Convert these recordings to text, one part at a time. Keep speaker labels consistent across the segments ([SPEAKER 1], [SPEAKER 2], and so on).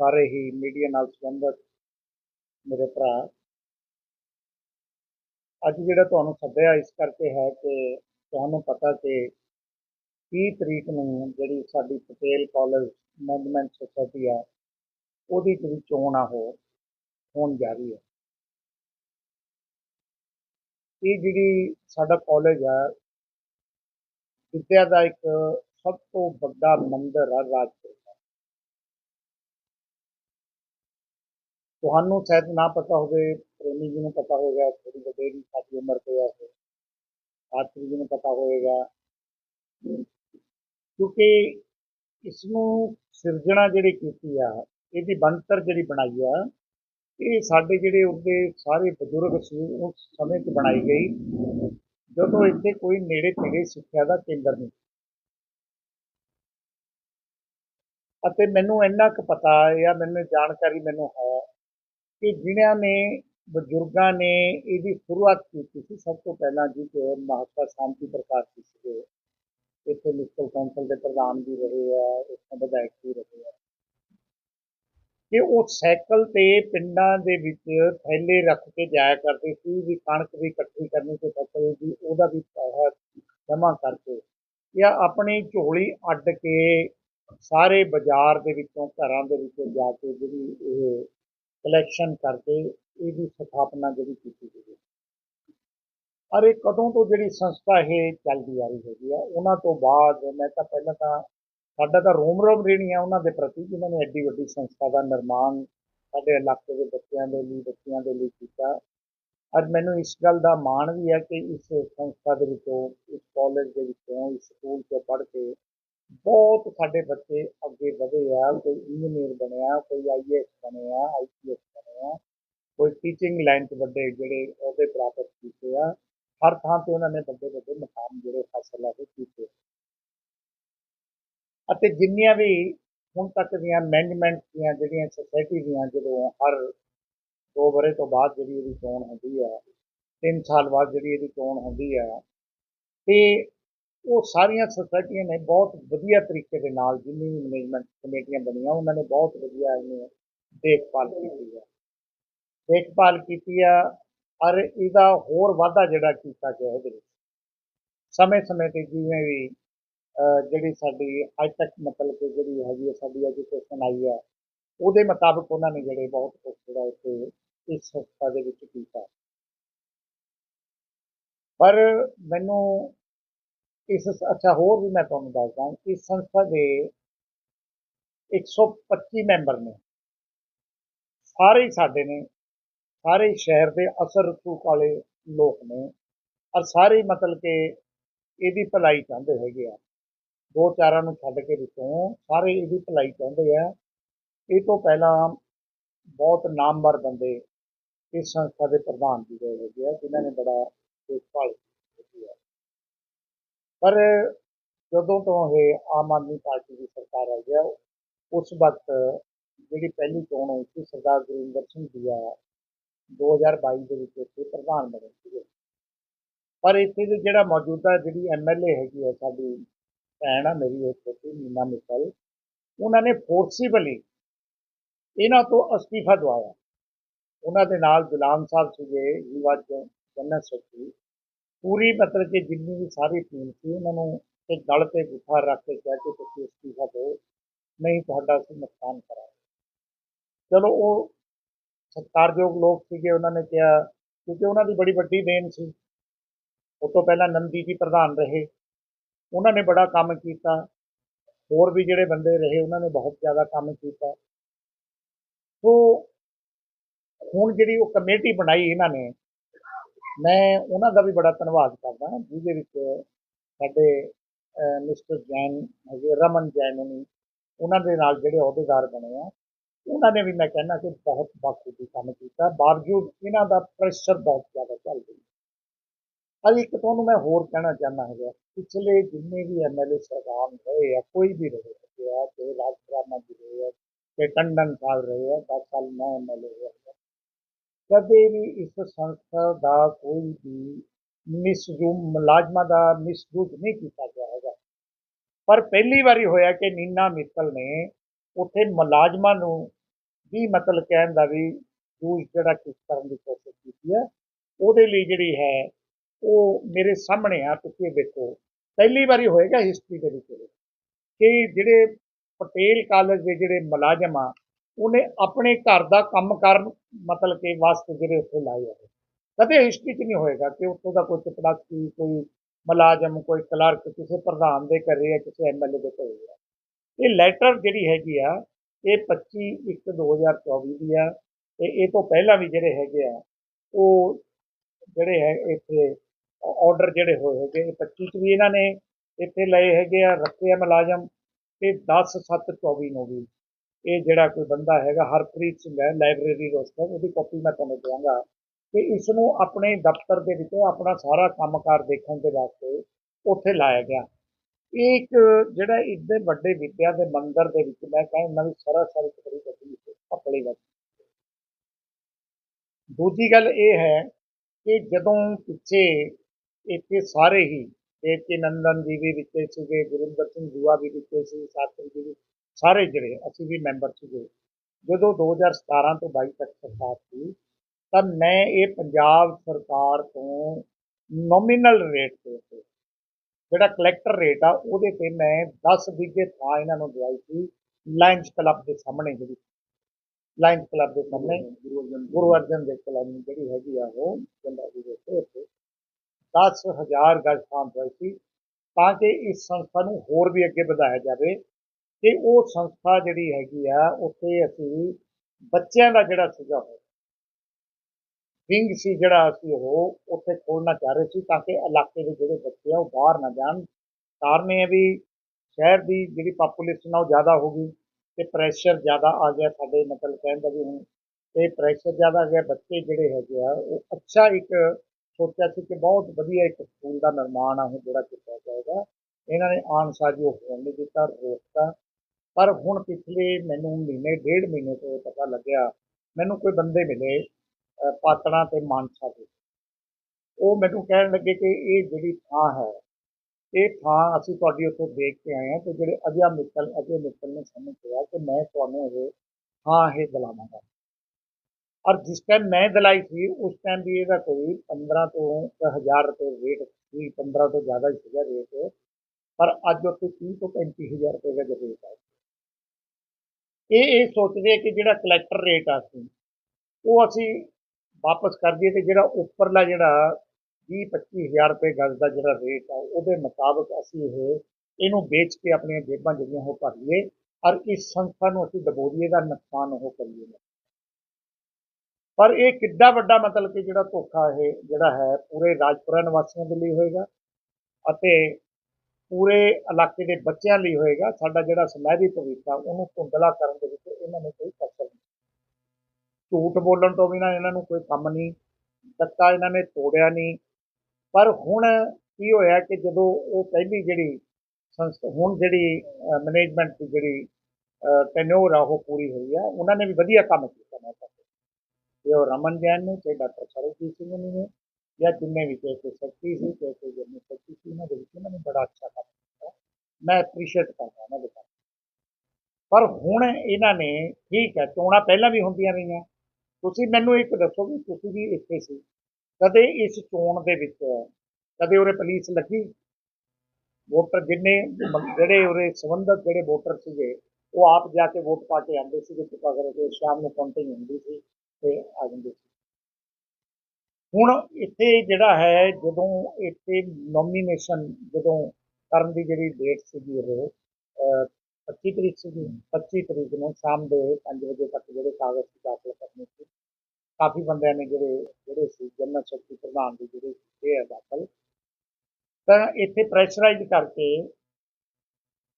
[SPEAKER 1] ਸਾਰੇ ਹੀ ਮੀਡੀਆ ਨਾਲ ਸੰਬੰਧਿਤ ਮੇਰੇ ਭਰਾ। ਅੱਜ ਜਿਹੜਾ ਤੁਹਾਨੂੰ ਸੱਦਿਆ ਇਸ ਕਰਕੇ ਹੈ ਕਿ ਤੁਹਾਨੂੰ ਪਤਾ ਕਿ 30 ਤਰੀਕ ਨੂੰ ਜਿਹੜੀ ਸਾਡੀ ਪਟੇਲ ਕਾਲਜ ਮੈਨੇਜਮੈਂਟ ਸੁਸਾਇਟੀ ਆ, ਉਹਦੀ ਜਿਹੜੀ ਚੋਣ ਆ ਉਹ ਹੋਣ ਜਾ ਰਹੀ ਹੈ। ਇਹ ਜਿਹੜੀ ਸਾਡਾ ਕਾਲਜ ਆ, ਵਿਦਿਆ ਦਾ ਇੱਕ ਸਭ ਤੋਂ ਵੱਡਾ ਮੰਦਰ ਆ ਰਾਜਪੁਰ ਦਾ ਤੁਹਾਨੂੰ ਸ਼ਾਇਦ ਨਾ ਪਤਾ ਹੋਵੇ, ਪ੍ਰੇਮੀ ਜੀ ਨੂੰ ਪਤਾ ਹੋਵੇਗਾ ਥੋੜੀ ਵਡੇਰੀ ਸਾਡੀ ਉਮਰ ਤੇ ਹੈ ਆਤਰੀ ਜੀ ਨੂੰ ਪਤਾ ਹੋਵੇਗਾ। ਕਿਉਂਕਿ ਇਸ ਨੂੰ ਸਿਰਜਣਾ ਜਿਹੜੀ ਕੀਤੀ ਆ, ਇਹਦੀ ਬਣਤਰ ਜਿਹੜੀ ਬਣਾਈ ਆ, ਇਹ ਸਾਡੇ ਜਿਹੜੇ ਉਹਦੇ ਸਾਰੇ ਬਜ਼ੁਰਗ ਸੀ, ਉਸ ਸਮੇਂ 'ਚ ਬਣਾਈ ਗਈ। ਜਦੋਂ ਇੱਥੇ ਕੋਈ ਨੇੜੇ ਤੇੜੇ ਸਿੱਖਿਆ ਦਾ ਕੇਂਦਰ ਨਹੀਂ ਅਤੇ ਮੈਨੂੰ ਇੰਨਾ ਕੁ ਪਤਾ ਜਾਂ ਮੈਨੂੰ ਜਾਣਕਾਰੀ ਮੈਨੂੰ ਹੈ ਕਿ ਜਿਨ੍ਹਾਂ ਨੇ, ਬਜ਼ੁਰਗਾਂ ਨੇ ਇਹਦੀ ਸ਼ੁਰੂਆਤ ਕੀਤੀ ਸੀ, ਸਭ ਤੋਂ ਪਹਿਲਾਂ ਜੀ ਕਿ ਮਹਾਤਮਾ ਸ਼ਾਂਤੀ ਪ੍ਰਕਾਸ਼ ਜੀ ਸੀਗੇ। ਇੱਥੇ ਮਿਊਨਿਸਪਲ ਕੌਂਸਲ ਦੇ ਪ੍ਰਧਾਨ ਵੀ ਰਹੇ ਆ ਇੱਥੋਂ ਵਿਧਾਇਕ ਵੀ ਰਹੇ ਆ। ਕਿ ਉਹ ਸਾਈਕਲ ਤੇ ਪਿੰਡਾਂ ਦੇ ਵਿੱਚ ਥੈਲੇ ਰੱਖ ਕੇ ਜਾਇਆ ਕਰਦੇ ਸੀ, ਵੀ ਕਣਕ ਵੀ ਇਕੱਠੀ ਕਰਨੀ ਤੇ ਫਸਲ ਦੀ, ਉਹਦਾ ਵੀ ਪੈਸਾ ਜਮ੍ਹਾਂ ਕਰਕੇ। ਜਾਂ ਆਪਣੀ ਝੋਲੀ ਅੱਡ ਕੇ ਸਾਰੇ ਬਾਜ਼ਾਰ ਦੇ ਵਿੱਚੋਂ, ਘਰਾਂ ਦੇ ਵਿੱਚੋਂ ਜਾ ਕੇ ਜਿਹੜੀ ਇਹ ਕਲੈਕਸ਼ਨ ਕਰਕੇ ਇਹਦੀ ਸਥਾਪਨਾ ਜਿਹੜੀ ਕੀਤੀ ਗਈ ਔਰ ਇਹ ਕਦੋਂ ਤੋਂ ਜਿਹੜੀ ਸੰਸਥਾ ਇਹ ਚੱਲਦੀ ਆ ਰਹੀ ਹੈਗੀ ਆ, ਉਹਨਾਂ ਤੋਂ ਬਾਅਦ ਮੈਂ ਤਾਂ ਪਹਿਲਾਂ ਤਾਂ ਸਾਡਾ ਤਾਂ ਰੋਮ ਰੋਮ ਰਹਿਣੀ ਆ ਉਹਨਾਂ ਦੇ ਪ੍ਰਤੀ ਜਿਨ੍ਹਾਂ ਨੇ ਐਡੀ ਵੱਡੀ ਸੰਸਥਾ ਦਾ ਨਿਰਮਾਣ ਸਾਡੇ ਇਲਾਕੇ ਦੇ ਬੱਚਿਆਂ ਦੇ ਲਈ, ਬੱਚਿਆਂ ਦੇ ਲਈ ਕੀਤਾ। ਅੱਜ ਮੈਨੂੰ ਇਸ ਗੱਲ ਦਾ ਮਾਣ ਵੀ ਹੈ ਕਿ ਇਸ ਸੰਸਥਾ ਦੇ ਵਿੱਚੋਂ, ਇਸ ਕਾਲਜ ਦੇ ਵਿੱਚੋਂ, ਇਸ ਸਕੂਲ ਤੋਂ ਪੜ੍ਹ ਕੇ ਬਹੁਤ ਸਾਡੇ ਬੱਚੇ ਅੱਗੇ ਵਧੇ ਆ, ਕੋਈ ਇੰਜੀਨੀਅਰ ਬਣਿਆ, ਕੋਈ ਆਈਏਐਸ ਬਣਿਆ ਆਈਪੀਐਸ ਬਣਿਆ, ਕੋਈ ਟੀਚਿੰਗ ਲਾਈਨ 'ਚ ਵੱਡੇ ਜਿਹੜੇ ਅਹੁਦੇ ਪ੍ਰਾਪਤ ਕੀਤੇ ਆ, ਹਰ ਥਾਂ ਤੇ ਉਹਨਾਂ ਨੇ ਵੱਡੇ ਵੱਡੇ ਮਕਾਮ ਜਿਹੜੇ ਹਾਸਲ ਆ ਕੀਤੇ ਅਤੇ ਜਿੰਨੀਆਂ ਵੀ ਹੁਣ ਤੱਕ ਦੀਆਂ ਮੈਨੇਜਮੈਂਟ ਦੀਆਂ ਜਿਹੜੀਆਂ ਸੁਸਾਇਟੀ ਦੀਆਂ ਜਦੋਂ ਹਰ ਦੋ ਬਰੇ ਤੋਂ ਬਾਅਦ ਜਿਹੜੀ ਇਹਦੀ ਚੋਣ ਹੁੰਦੀ ਆ 3 ਸਾਲ ਬਾਅਦ ਜਿਹੜੀ ਇਹਦੀ ਚੋਣ ਹੁੰਦੀ ਆ, ਤੇ ਉਹ ਸਾਰੀਆਂ ਸੁਸਾਇਟੀਆਂ ਨੇ ਬਹੁਤ ਵਧੀਆ ਤਰੀਕੇ ਦੇ ਨਾਲ ਜਿੰਨੀ ਵੀ ਮੈਨੇਜਮੈਂਟ ਕਮੇਟੀਆਂ ਬਣੀਆਂ, ਉਹਨਾਂ ਨੇ ਬਹੁਤ ਵਧੀਆ ਇਹਨੂੰ ਦੇਖਭਾਲ ਕੀਤੀ ਹੈ। ਦੇਖਭਾਲ ਕੀਤੀ ਆ ਔਰ ਇਹਦਾ ਹੋਰ ਵਾਧਾ ਜਿਹੜਾ ਕੀਤਾ ਗਿਆ ਇਹਦੇ ਵਿੱਚ। ਸਮੇਂ ਸਮੇਂ ਤੇ ਜਿਵੇਂ ਵੀ ਜਿਹੜੀ ਸਾਡੀ ਅੱਜ ਤੱਕ ਮਤਲਬ ਕਿ ਜਿਹੜੀ ਹੈਗੀ ਹੈ ਸਾਡੀ ਐਜੂਕੇਸ਼ਨ ਆਈ ਹੈ ਉਹਦੇ ਮੁਤਾਬਕ ਉਹਨਾਂ ਨੇ ਜਿਹੜੇ ਬਹੁਤ ਕੁਝ ਜਿਹੜਾ ਇੱਥੇ ਇਸ ਸੰਸਥਾ ਦੇ ਵਿੱਚ ਕੀਤਾ। ਪਰ ਮੈਨੂੰ ਇਸ ਅੱਛਾ, ਹੋਰ ਵੀ ਮੈਂ ਤੁਹਾਨੂੰ ਦੱਸਦਾ, ਇਸ ਸੰਸਥਾ ਦੇ 125 ਮੈਂਬਰ ਨੇ। ਸਾਰੇ ਸਾਡੇ ਨੇ, ਸਾਰੇ ਸ਼ਹਿਰ ਦੇ ਅਸਰ ਰਸੂਖ ਵਾਲੇ ਲੋਕ ਨੇ ਔਰ ਸਾਰੇ ਮਤਲਬ ਕਿ ਇਹਦੀ ਭਲਾਈ ਚਾਹੁੰਦੇ ਹੈਗੇ ਆ। ਦੋ ਚਾਰਾਂ ਨੂੰ ਛੱਡ ਕੇ ਵਿੱਚੋਂ ਸਾਰੇ ਇਹਦੀ ਭਲਾਈ ਚਾਹੁੰਦੇ ਆ। ਇਹ ਤੋਂ ਪਹਿਲਾਂ ਬਹੁਤ ਨਾਮਵਰ ਬੰਦੇ ਇਸ ਸੰਸਥਾ ਦੇ ਪ੍ਰਧਾਨ ਵੀ ਰਹੇ ਹੈਗੇ ਆ, ਜਿਨ੍ਹਾਂ ਨੇ ਬੜਾ ਦੇਖਭਾਲ ਕੀਤੀ ਹੈ ਪਰ ਜਦੋਂ ਤੋਂ ਇਹ ਆਮ ਆਦਮੀ ਪਾਰਟੀ ਦੀ ਸਰਕਾਰ ਆਈ ਹੈ ਉਸ ਵਕਤ ਜਿਹੜੀ ਪਹਿਲੀ ਚੋਣ ਹੋਈ ਸੀ, ਸਰਦਾਰ ਗੁਰਿੰਦਰ ਸਿੰਘ ਜੀ ਆ 2022 ਦੇ ਵਿੱਚ ਇੱਥੇ ਪ੍ਰਧਾਨ ਬਣੇ ਸੀਗੇ। ਪਰ ਇੱਥੇ ਦੇ ਜਿਹੜਾ ਮੌਜੂਦਾ ਜਿਹੜੀ ਐਮਐਲਏ ਹੈਗੀ ਹੈ ਸਾਡੀ ਭੈਣ ਆ ਮੇਰੀ ਇੱਕ ਛੋਟੀ ਨੀਨਾ ਮਿੱਤਲ, ਉਹਨਾਂ ਨੇ ਫੋਰਸੀਬਲੀ ਇਹਨਾਂ ਤੋਂ ਅਸਤੀਫਾ ਦਵਾਇਆ। ਉਹਨਾਂ ਦੇ ਨਾਲ ਗੁਲਾਮ ਸਾਹਿਬ ਸੀਗੇ, ਯੁਵਾ ਜਨਰਲ ਸੈਕਟਰੀ। ਪੂਰੀ ਮਤਲਬ ਕਿ ਜਿੰਨੀ ਵੀ ਸਾਰੀ ਟੀਮ ਸੀ, ਉਹਨਾਂ ਨੂੰ ਇੱਕ ਗਲ ਤੇ ਗੁੱਠਾ ਰੱਖ ਕੇ ਕਿਹਾ ਕਿ ਤੁਸੀਂ ਅਸਤੀਫਾ ਦਿਓ, ਨਹੀਂ ਤੁਹਾਡਾ ਅਸੀਂ ਨੁਕਸਾਨ ਕਰਾਂਗੇ। ਚਲੋ ਉਹ ਸਤਿਕਾਰਯੋਗ ਲੋਕ ਸੀਗੇ, ਉਹਨਾਂ ਨੇ ਕਿਹਾ, ਕਿਉਂਕਿ ਉਹਨਾਂ ਦੀ ਬੜੀ ਵੱਡੀ ਦੇਣ ਸੀ। ਉਸ ਤੋਂ ਪਹਿਲਾਂ ਨੰਦੀ ਜੀ ਪ੍ਰਧਾਨ ਰਹੇ। ਉਹਨਾਂ ਨੇ ਬੜਾ ਕੰਮ ਕੀਤਾ। ਹੋਰ ਵੀ ਜਿਹੜੇ ਬੰਦੇ ਰਹੇ, ਉਹਨਾਂ ਨੇ ਬਹੁਤ ਜ਼ਿਆਦਾ ਕੰਮ ਕੀਤਾ। ਸੋ ਹੁਣ ਜਿਹੜੀ ਉਹ ਕਮੇਟੀ ਬਣਾਈ ਇਹਨਾਂ ਨੇ ਮੈਂ ਉਹਨਾਂ ਦਾ ਵੀ ਬੜਾ ਧੰਨਵਾਦ ਕਰਦਾ ਜਿਹਦੇ ਵਿੱਚ ਸਾਡੇ ਮਿਸਟਰ ਜੈਨ ਹੈਗੇ, ਰਮਨ ਜੈਨ ਨੇ ਉਹਨਾਂ ਦੇ ਨਾਲ ਜਿਹੜੇ ਅਹੁਦੇਦਾਰ ਬਣੇ ਆ, ਉਹਨਾਂ ਨੇ ਵੀ ਮੈਂ ਕਹਿੰਦਾ ਕਿ ਬਹੁਤ ਬਾਖੂਬੀ ਕੰਮ ਕੀਤਾ, ਬਾਵਜੂਦ ਇਹਨਾਂ ਦਾ ਪ੍ਰੈਸ਼ਰ ਬਹੁਤ ਜ਼ਿਆਦਾ ਚੱਲ ਰਿਹਾ। ਅਜੇ ਇੱਕ ਤੁਹਾਨੂੰ ਮੈਂ ਹੋਰ ਕਹਿਣਾ ਚਾਹੁੰਦਾ ਹੈਗਾ, ਪਿਛਲੇ ਜਿੰਨੇ ਵੀ ਐਮਐਲਏ ਸਰਦਾਰ ਰਹੇ ਆ, ਕੋਈ ਵੀ ਰਹੇ ਆ ਤੇ ਰਾਜਪੁਰਾਨਾ ਜੀ ਰਹੇ ਆ ਤੇ ਟੰਡਨ ਸਾਹਿਬ ਰਹੇ ਆ 10 ਸਾਲ ਮੈਂ ਐਮਐਲਏ ਰਿਹਾ ਕਦੇ ਵੀ ਇਸ ਸੰਸਥਾ ਦਾ ਕੋਈ ਵੀ ਮਿਸਯੂ, ਮੁਲਾਜ਼ਮਾਂ ਦਾ ਮਿਸਯੂਜ਼ ਨਹੀਂ ਕੀਤਾ ਗਿਆ ਹੈਗਾ। ਪਰ ਪਹਿਲੀ ਵਾਰੀ ਹੋਇਆ ਕਿ ਨੀਨਾ ਮਿੱਤਲ ਨੇ ਉੱਥੇ ਮੁਲਾਜ਼ਮਾਂ ਨੂੰ ਵੀ ਮਤਲਬ ਕਹਿਣ ਦਾ ਵੀ ਯੂਜ਼ ਜਿਹੜਾ ਕਿਸ ਕਰਨ ਦੀ ਕੋਸ਼ਿਸ਼ ਕੀਤੀ ਹੈ, ਉਹਦੇ ਲਈ ਜਿਹੜੀ ਹੈ ਉਹ ਮੇਰੇ ਸਾਹਮਣੇ ਆ, ਤੁਸੀਂ ਇਹ ਦੇਖੋ। ਪਹਿਲੀ ਵਾਰੀ ਹੋਏਗਾ ਹਿਸਟਰੀ ਦੇ ਵਿੱਚ ਇਹ ਕਿ ਜਿਹੜੇ ਪਟੇਲ ਕਾਲਜ ਦੇ ਜਿਹੜੇ ਮੁਲਾਜ਼ਮ ਆ ਉਹਨੇ ਆਪਣੇ ਘਰ ਦਾ ਕੰਮ ਕਰਨ, ਮਤਲਬ ਕਿ ਵਾਸਤੇ ਜਿਹੜੇ ਉੱਥੇ ਲਾਏ ਆ। ਕਦੇ ਹਿਸਟਰੀ 'ਚ ਨਹੀਂ ਹੋਏਗਾ ਕਿ ਉੱਥੋਂ ਦਾ ਕੋਈ ਚਪੜਾਸੀ ਕੋਈ ਮੁਲਾਜ਼ਮ, ਕੋਈ ਕਲਰਕ ਕਿਸੇ ਪ੍ਰਧਾਨ ਦੇ ਘਰੇ ਜਾਂ ਕਿਸੇ ਐਮਐਲਏ ਦੇ ਘਰੇ ਆ। ਇਹ ਲੈਟਰ ਜਿਹੜੀ ਹੈਗੀ ਆ, ਇਹ 25 1 2024 ਦੀ ਆ। ਤੇ ਇਹ ਤੋਂ ਪਹਿਲਾਂ ਵੀ ਜਿਹੜੇ ਹੈਗੇ ਆ, ਉਹ ਜਿਹੜੇ ਹੈ, ਇੱਥੇ ਆਰਡਰ ਜਿਹੜੇ ਹੋਏ ਹੈਗੇ, ਇਹ 25 ਚ ਵੀ ਇਹਨਾਂ ਨੇ ਇੱਥੇ ਲਏ ਹੈਗੇ ਆ, ਰੱਖੇ ਆ ਮੁਲਾਜ਼ਮ, ਤੇ 10 7 24 ਨੂੰ ਵੀ। ਇਹ ਜਿਹੜਾ ਕੋਈ ਬੰਦਾ ਹੈਗਾ, ਹਰਪ੍ਰੀਤ ਸਿੰਘ ਹੈ, ਲਾਇਬ੍ਰੇਰੀ ਰੋਸਟਰ ਉਹਦੀ ਕਾਪੀ ਮੈਂ ਤੁਹਾਨੂੰ ਦੇਵਾਂਗਾ ਕਿ ਇਸ ਨੂੰ ਆਪਣੇ ਦਫ਼ਤਰ ਦੇ ਵਿੱਚ ਆਪਣਾ ਸਾਰਾ ਕੰਮਕਾਰ ਦੇਖਣ ਦੇ ਵਾਸਤੇ ਉੱਥੇ ਲਾਇਆ ਗਿਆ। ਇਹ ਇੱਕ ਜਿਹੜਾ ਇੱਡੇ ਵੱਡੇ ਵਿਦਿਆ ਦੇ ਮੰਦਰ ਦੇ ਵਿੱਚ ਮੈਂ ਕਹਿੰਦਾ ਵੀ ਸਾਰਾ ਸਾਰੀ ਕਰੀ ਗੱਡੀ ਆਪਣੀ ਵਿੱਚ ਦੂਜੀ ਗੱਲ ਇਹ ਹੈ ਕਿ ਜਦੋਂ ਪਿੱਛੇ ਇੱਥੇ ਸਾਰੇ ਹੀ, ਕੇ ਨੰਦਨ ਜੀ ਵੀ ਵਿੱਚੇ ਸੀਗੇ, ਗੁਰਿੰਦਰ ਸਿੰਘ ਦੂਆ ਵੀ ਵਿੱਚੇ ਸੀ ਸਾਥੀ ਜੀ ਵੀ ਸਾਰੇ ਜਿਹੜੇ ਅਸੀਂ ਵੀ ਮੈਂਬਰ ਸੀਗੇ, ਜਦੋਂ 2017 ਤੋਂ 22 ਤੱਕ ਸਰਕਾਰ ਸੀ, ਤਾਂ ਮੈਂ ਇਹ ਪੰਜਾਬ ਸਰਕਾਰ ਤੋਂ ਨੋਮੀਨਲ ਰੇਟ ਤੇ ਉੱਤੇ ਜਿਹੜਾ ਕਲੈਕਟਰ ਰੇਟ ਆ, ਉਹਦੇ ਤੇ ਮੈਂ 10 ਵਿਗੇ ਥਾਂ ਇਹਨਾਂ ਨੂੰ ਦਵਾਈ ਸੀ ਲਾਇਨਸ ਕਲੱਬ ਦੇ ਸਾਹਮਣੇ ਜਿਹੜੀ। ਲਾਇਨਸ ਕਲੱਬ ਦੇ ਸਾਹਮਣੇ, ਗੁਰੂ ਅਰਜਨ ਦੇਵ ਕਲੋਨੀ ਜਿਹੜੀ ਹੈਗੀ ਆ, ਉਹ ਜੰਡਾ ਜੀ ਦੇ ਉੱਤੇ 10000 ਗਜ ਥਾਂ ਦਵਾਈ ਸੀ, ਤਾਂ ਕਿ ਇਸ ਸੰਸਥਾ ਨੂੰ ਹੋਰ ਵੀ ਅੱਗੇ ਵਧਾਇਆ ਜਾਵੇ। ਤੇ ਉਹ ਸੰਸਥਾ ਜਿਹੜੀ ਹੈਗੀ ਆ, ਉੱਥੇ ਅਸੀਂ ਬੱਚਿਆਂ ਦਾ ਜਿਹੜਾ ਸੀਗਾ ਉਹ ਵਿੰਗ ਸੀ ਜਿਹੜਾ ਅਸੀਂ ਉਹ ਉੱਥੇ ਖੋਲਣਾ ਚਾਹ ਰਹੇ ਸੀ ਤਾਂ ਕਿ ਇਲਾਕੇ ਦੇ ਜਿਹੜੇ ਬੱਚੇ ਆ ਉਹ ਬਾਹਰ ਨਾ ਜਾਣ। ਕਾਰਨ ਇਹ ਵੀ ਸ਼ਹਿਰ ਦੀ ਜਿਹੜੀ ਪਾਪੂਲੇਸ਼ਨ ਆ ਉਹ ਜ਼ਿਆਦਾ ਹੋ ਗਈ ਤੇ ਪ੍ਰੈਸ਼ਰ ਜ਼ਿਆਦਾ ਆ ਗਿਆ ਸਾਡੇ ਮਤਲਬ ਕਹਿਣ ਦਾ ਵੀ ਹੁਣ। ਤੇ ਪ੍ਰੈਸ਼ਰ ਜ਼ਿਆਦਾ ਆ ਗਿਆ, ਬੱਚੇ ਜਿਹੜੇ ਹੈਗੇ ਆ ਉਹ ਅੱਛਾ ਇੱਕ ਸੋਚਿਆ ਸੀ ਕਿ ਬਹੁਤ ਵਧੀਆ ਇੱਕ ਸਕੂਲ ਦਾ ਨਿਰਮਾਣ ਆ ਉਹ ਜਿਹੜਾ ਕੀਤਾ ਜਾਏਗਾ। ਇਹਨਾਂ ਨੇ ਆਨ ਸਾਜੀ ਉਹ ਹੋਣ ਨਹੀਂ ਦਿੱਤਾ, ਰੋਕਤਾ। ਪਰ ਹੁਣ ਪਿਛਲੇ ਮੈਨੂੰ ਮਹੀਨੇ, ਡੇਢ ਮਹੀਨੇ ਤੋਂ ਇਹ ਪਤਾ ਲੱਗਿਆ, ਮੈਨੂੰ ਕੋਈ ਬੰਦੇ ਮਿਲੇ ਪਾਤਣਾ ਤੇ ਮਾਨਸਾ ਦੇ। ਉਹ ਮੈਨੂੰ ਕਹਿਣ ਲੱਗੇ ਕਿ ਇਹ ਜਿਹੜੀ ਥਾਂ ਹੈ, ਇਹ ਥਾਂ ਅਸੀਂ ਤੁਹਾਡੀ ਉੱਥੇ ਦੇਖ ਕੇ ਆਏ ਹਾਂ ਤੇ ਜਿਹੜੇ ਅਜਿਹਾ ਮਿੱਤਲ ਅਜੇ ਮਿੱਤਲ ਨੇ ਸਾਨੂੰ ਕਿਹਾ ਕਿ ਮੈਂ ਤੁਹਾਨੂੰ ਇਹ ਥਾਂ ਇਹ ਦਿਲਾਵਾਂਗਾ। ਔਰ ਜਿਸ ਟਾਈਮ ਮੈਂ ਦਿਲਾਈ ਸੀ, ਉਸ ਟਾਈਮ ਵੀ ਇਹਦਾ ਕੋਈ 15 ਤੋਂ 1000 ਰੁਪਏ ਰੇਟ ਸੀ 15 ਤੋਂ ਜ਼ਿਆਦਾ ਹੀ ਸੀਗਾ ਰੇਟ ਪਰ ਅੱਜ ਉੱਥੇ 30 ਤੋਂ 35000 ਰੁਪਏ ਦਾ ਰੇਟ ਹੈ। ਇਹ ਇਹ ਸੋਚਦੇ ਕਿ ਜਿਹੜਾ ਕਲੈਕਟਰ ਰੇਟ ਆ ਸੀ ਉਹ ਅਸੀਂ ਵਾਪਸ ਕਰ ਦਈਏ ਤੇ ਜਿਹੜਾ ਉੱਪਰਲਾ ਜਿਹੜਾ 20 25000 ਰੁਪਏ ਗਜ਼ ਦਾ ਜਿਹੜਾ ਰੇਟ ਆ, ਉਹਦੇ ਮੁਤਾਬਕ ਅਸੀਂ ਇਹ, ਇਹਨੂੰ ਵੇਚ ਕੇ ਆਪਣੀਆਂ ਜੇਬਾਂ ਜਿਹੜੀਆਂ ਉਹ ਭਰ ਲਈਏ ਔਰ ਇਸ ਸੰਸਥਾ ਨੂੰ ਅਸੀਂ ਡਬੋ ਦਾ ਨੁਕਸਾਨ ਉਹ ਕਰੀਏ। ਪਰ ਇਹ ਕਿੱਡਾ ਵੱਡਾ ਮਤਲਬ ਕਿ ਜਿਹੜਾ ਧੋਖਾ ਇਹ ਜਿਹੜਾ ਹੈ, ਪੂਰੇ ਰਾਜਪੁਰਾ ਨਿਵਾਸੀਆਂ ਦੇ ਲਈ ਹੋਏਗਾ ਅਤੇ ਪੂਰੇ ਇਲਾਕੇ ਦੇ ਬੱਚਿਆਂ ਲਈ ਹੋਏਗਾ, ਸਾਡਾ ਜਿਹੜਾ ਸਮਾਜਿਕ ਭਵਿੱਖ ਆ, ਉਹਨੂੰ ਧੁੰਦਲਾ ਕਰਨ ਦੇ ਵਿੱਚ ਇਹਨਾਂ ਨੇ ਕੋਈ ਕਸਰ ਨਹੀਂ। ਝੂਠ ਬੋਲਣ ਤੋਂ ਬਿਨਾਂ ਇਹਨਾਂ ਨੂੰ ਕੋਈ ਕੰਮ ਨਹੀਂ ਧੱਕਾ ਇਹਨਾਂ ਨੇ ਤੋੜਿਆ ਨਹੀਂ। ਪਰ ਹੁਣ ਕੀ ਹੋਇਆ ਕਿ ਜਦੋਂ ਉਹ ਪਹਿਲੀ ਜਿਹੜੀ ਸੰਸਥਾ ਹੁਣ ਜਿਹੜੀ ਮੈਨੇਜਮੈਂਟ ਦੀ ਜਿਹੜੀ ਟੈਨਿਓਰ ਆ, ਉਹ ਪੂਰੀ ਹੋਈ ਆ, ਉਹਨਾਂ ਨੇ ਵੀ ਵਧੀਆ ਕੰਮ ਕੀਤਾ ਮੈਂ ਕਹਿੰਦਾ ਤੇ ਉਹ ਰਮਨ ਜੈਨ ਨੇ ਤੇ ਡਾਕਟਰ ਸਰਵਜੀਤ ਸਿੰਘ ਨੇ। ਜਾਂ ਜਿੰਨੇ ਵੀ ਤੇ ਸ਼ਕਤੀ ਸੀ ਤੇ ਤੇ ਜਨਰਲ ਸੀ ਉਹਨਾਂ ਦੇ ਵਿੱਚ ਉਹਨਾਂ ਨੇ ਬੜਾ ਅੱਛਾ ਕੰਮ ਕੀਤਾ ਮੈਂ ਐਪਰੀਸ਼ੀਏਟ ਕਰਦਾ ਉਹਨਾਂ ਦੇ ਕੰਮ ਪਰ ਹੁਣ ਇਹਨਾਂ ਨੇ ਠੀਕ ਹੈ ਚੋਣਾਂ ਪਹਿਲਾਂ ਵੀ ਹੁੰਦੀਆਂ ਰਹੀਆਂ ਤੁਸੀਂ ਮੈਨੂੰ ਇੱਕ ਦੱਸੋ ਵੀ ਤੁਸੀਂ ਵੀ ਇੱਥੇ ਸੀ ਕਦੇ ਇਸ ਚੋਣ ਦੇ ਵਿੱਚ ਕਦੇ ਉਰੇ ਪੁਲਿਸ ਲੱਗੀ ਵੋਟਰ ਜਿੰਨੇ ਜਿਹੜੇ ਉਰੇ ਸੰਬੰਧਤ ਜਿਹੜੇ ਵੋਟਰ ਸੀਗੇ ਉਹ ਆਪ ਜਾ ਕੇ ਵੋਟ ਪਾ ਕੇ ਆਉਂਦੇ ਸੀਗੇ ਚੁੱਕਾ ਕਰਕੇ ਸ਼ਾਮ ਨੂੰ ਕਾਊਂਟਿੰਗ ਹੁੰਦੀ ਸੀ ਤੇ ਆ ਜਾਂਦੇ ਸੀ ਹੁਣ ਇੱਥੇ ਜਿਹੜਾ ਹੈ, ਜਦੋਂ ਇੱਥੇ ਨੋਮੀਨੇਸ਼ਨ ਜਦੋਂ ਕਰਨ ਦੀ ਜਿਹੜੀ ਡੇਟ ਸੀਗੀ ਉਹ 25 ਤਰੀਕ ਸੀਗੀ 25 ਤਰੀਕ ਨੂੰ ਸ਼ਾਮ ਦੇ 5 ਵਜੇ ਤੱਕ ਜਿਹੜੇ ਕਾਗਜ਼ ਦਾਖਲ ਕਰਨੇ ਸੀ, ਕਾਫੀ ਬੰਦਿਆਂ ਨੇ ਜਿਹੜੇ ਜਿਹੜੇ ਸੀ, ਜਨਰਲ ਸ਼ਕਤੀ ਪ੍ਰਧਾਨ ਦੇ ਜਿਹੜੇ ਇਹ ਹੈ ਦਾਖਲ, ਤਾਂ ਇੱਥੇ ਪ੍ਰੈਸ਼ਰਾਈਜ਼ ਕਰਕੇ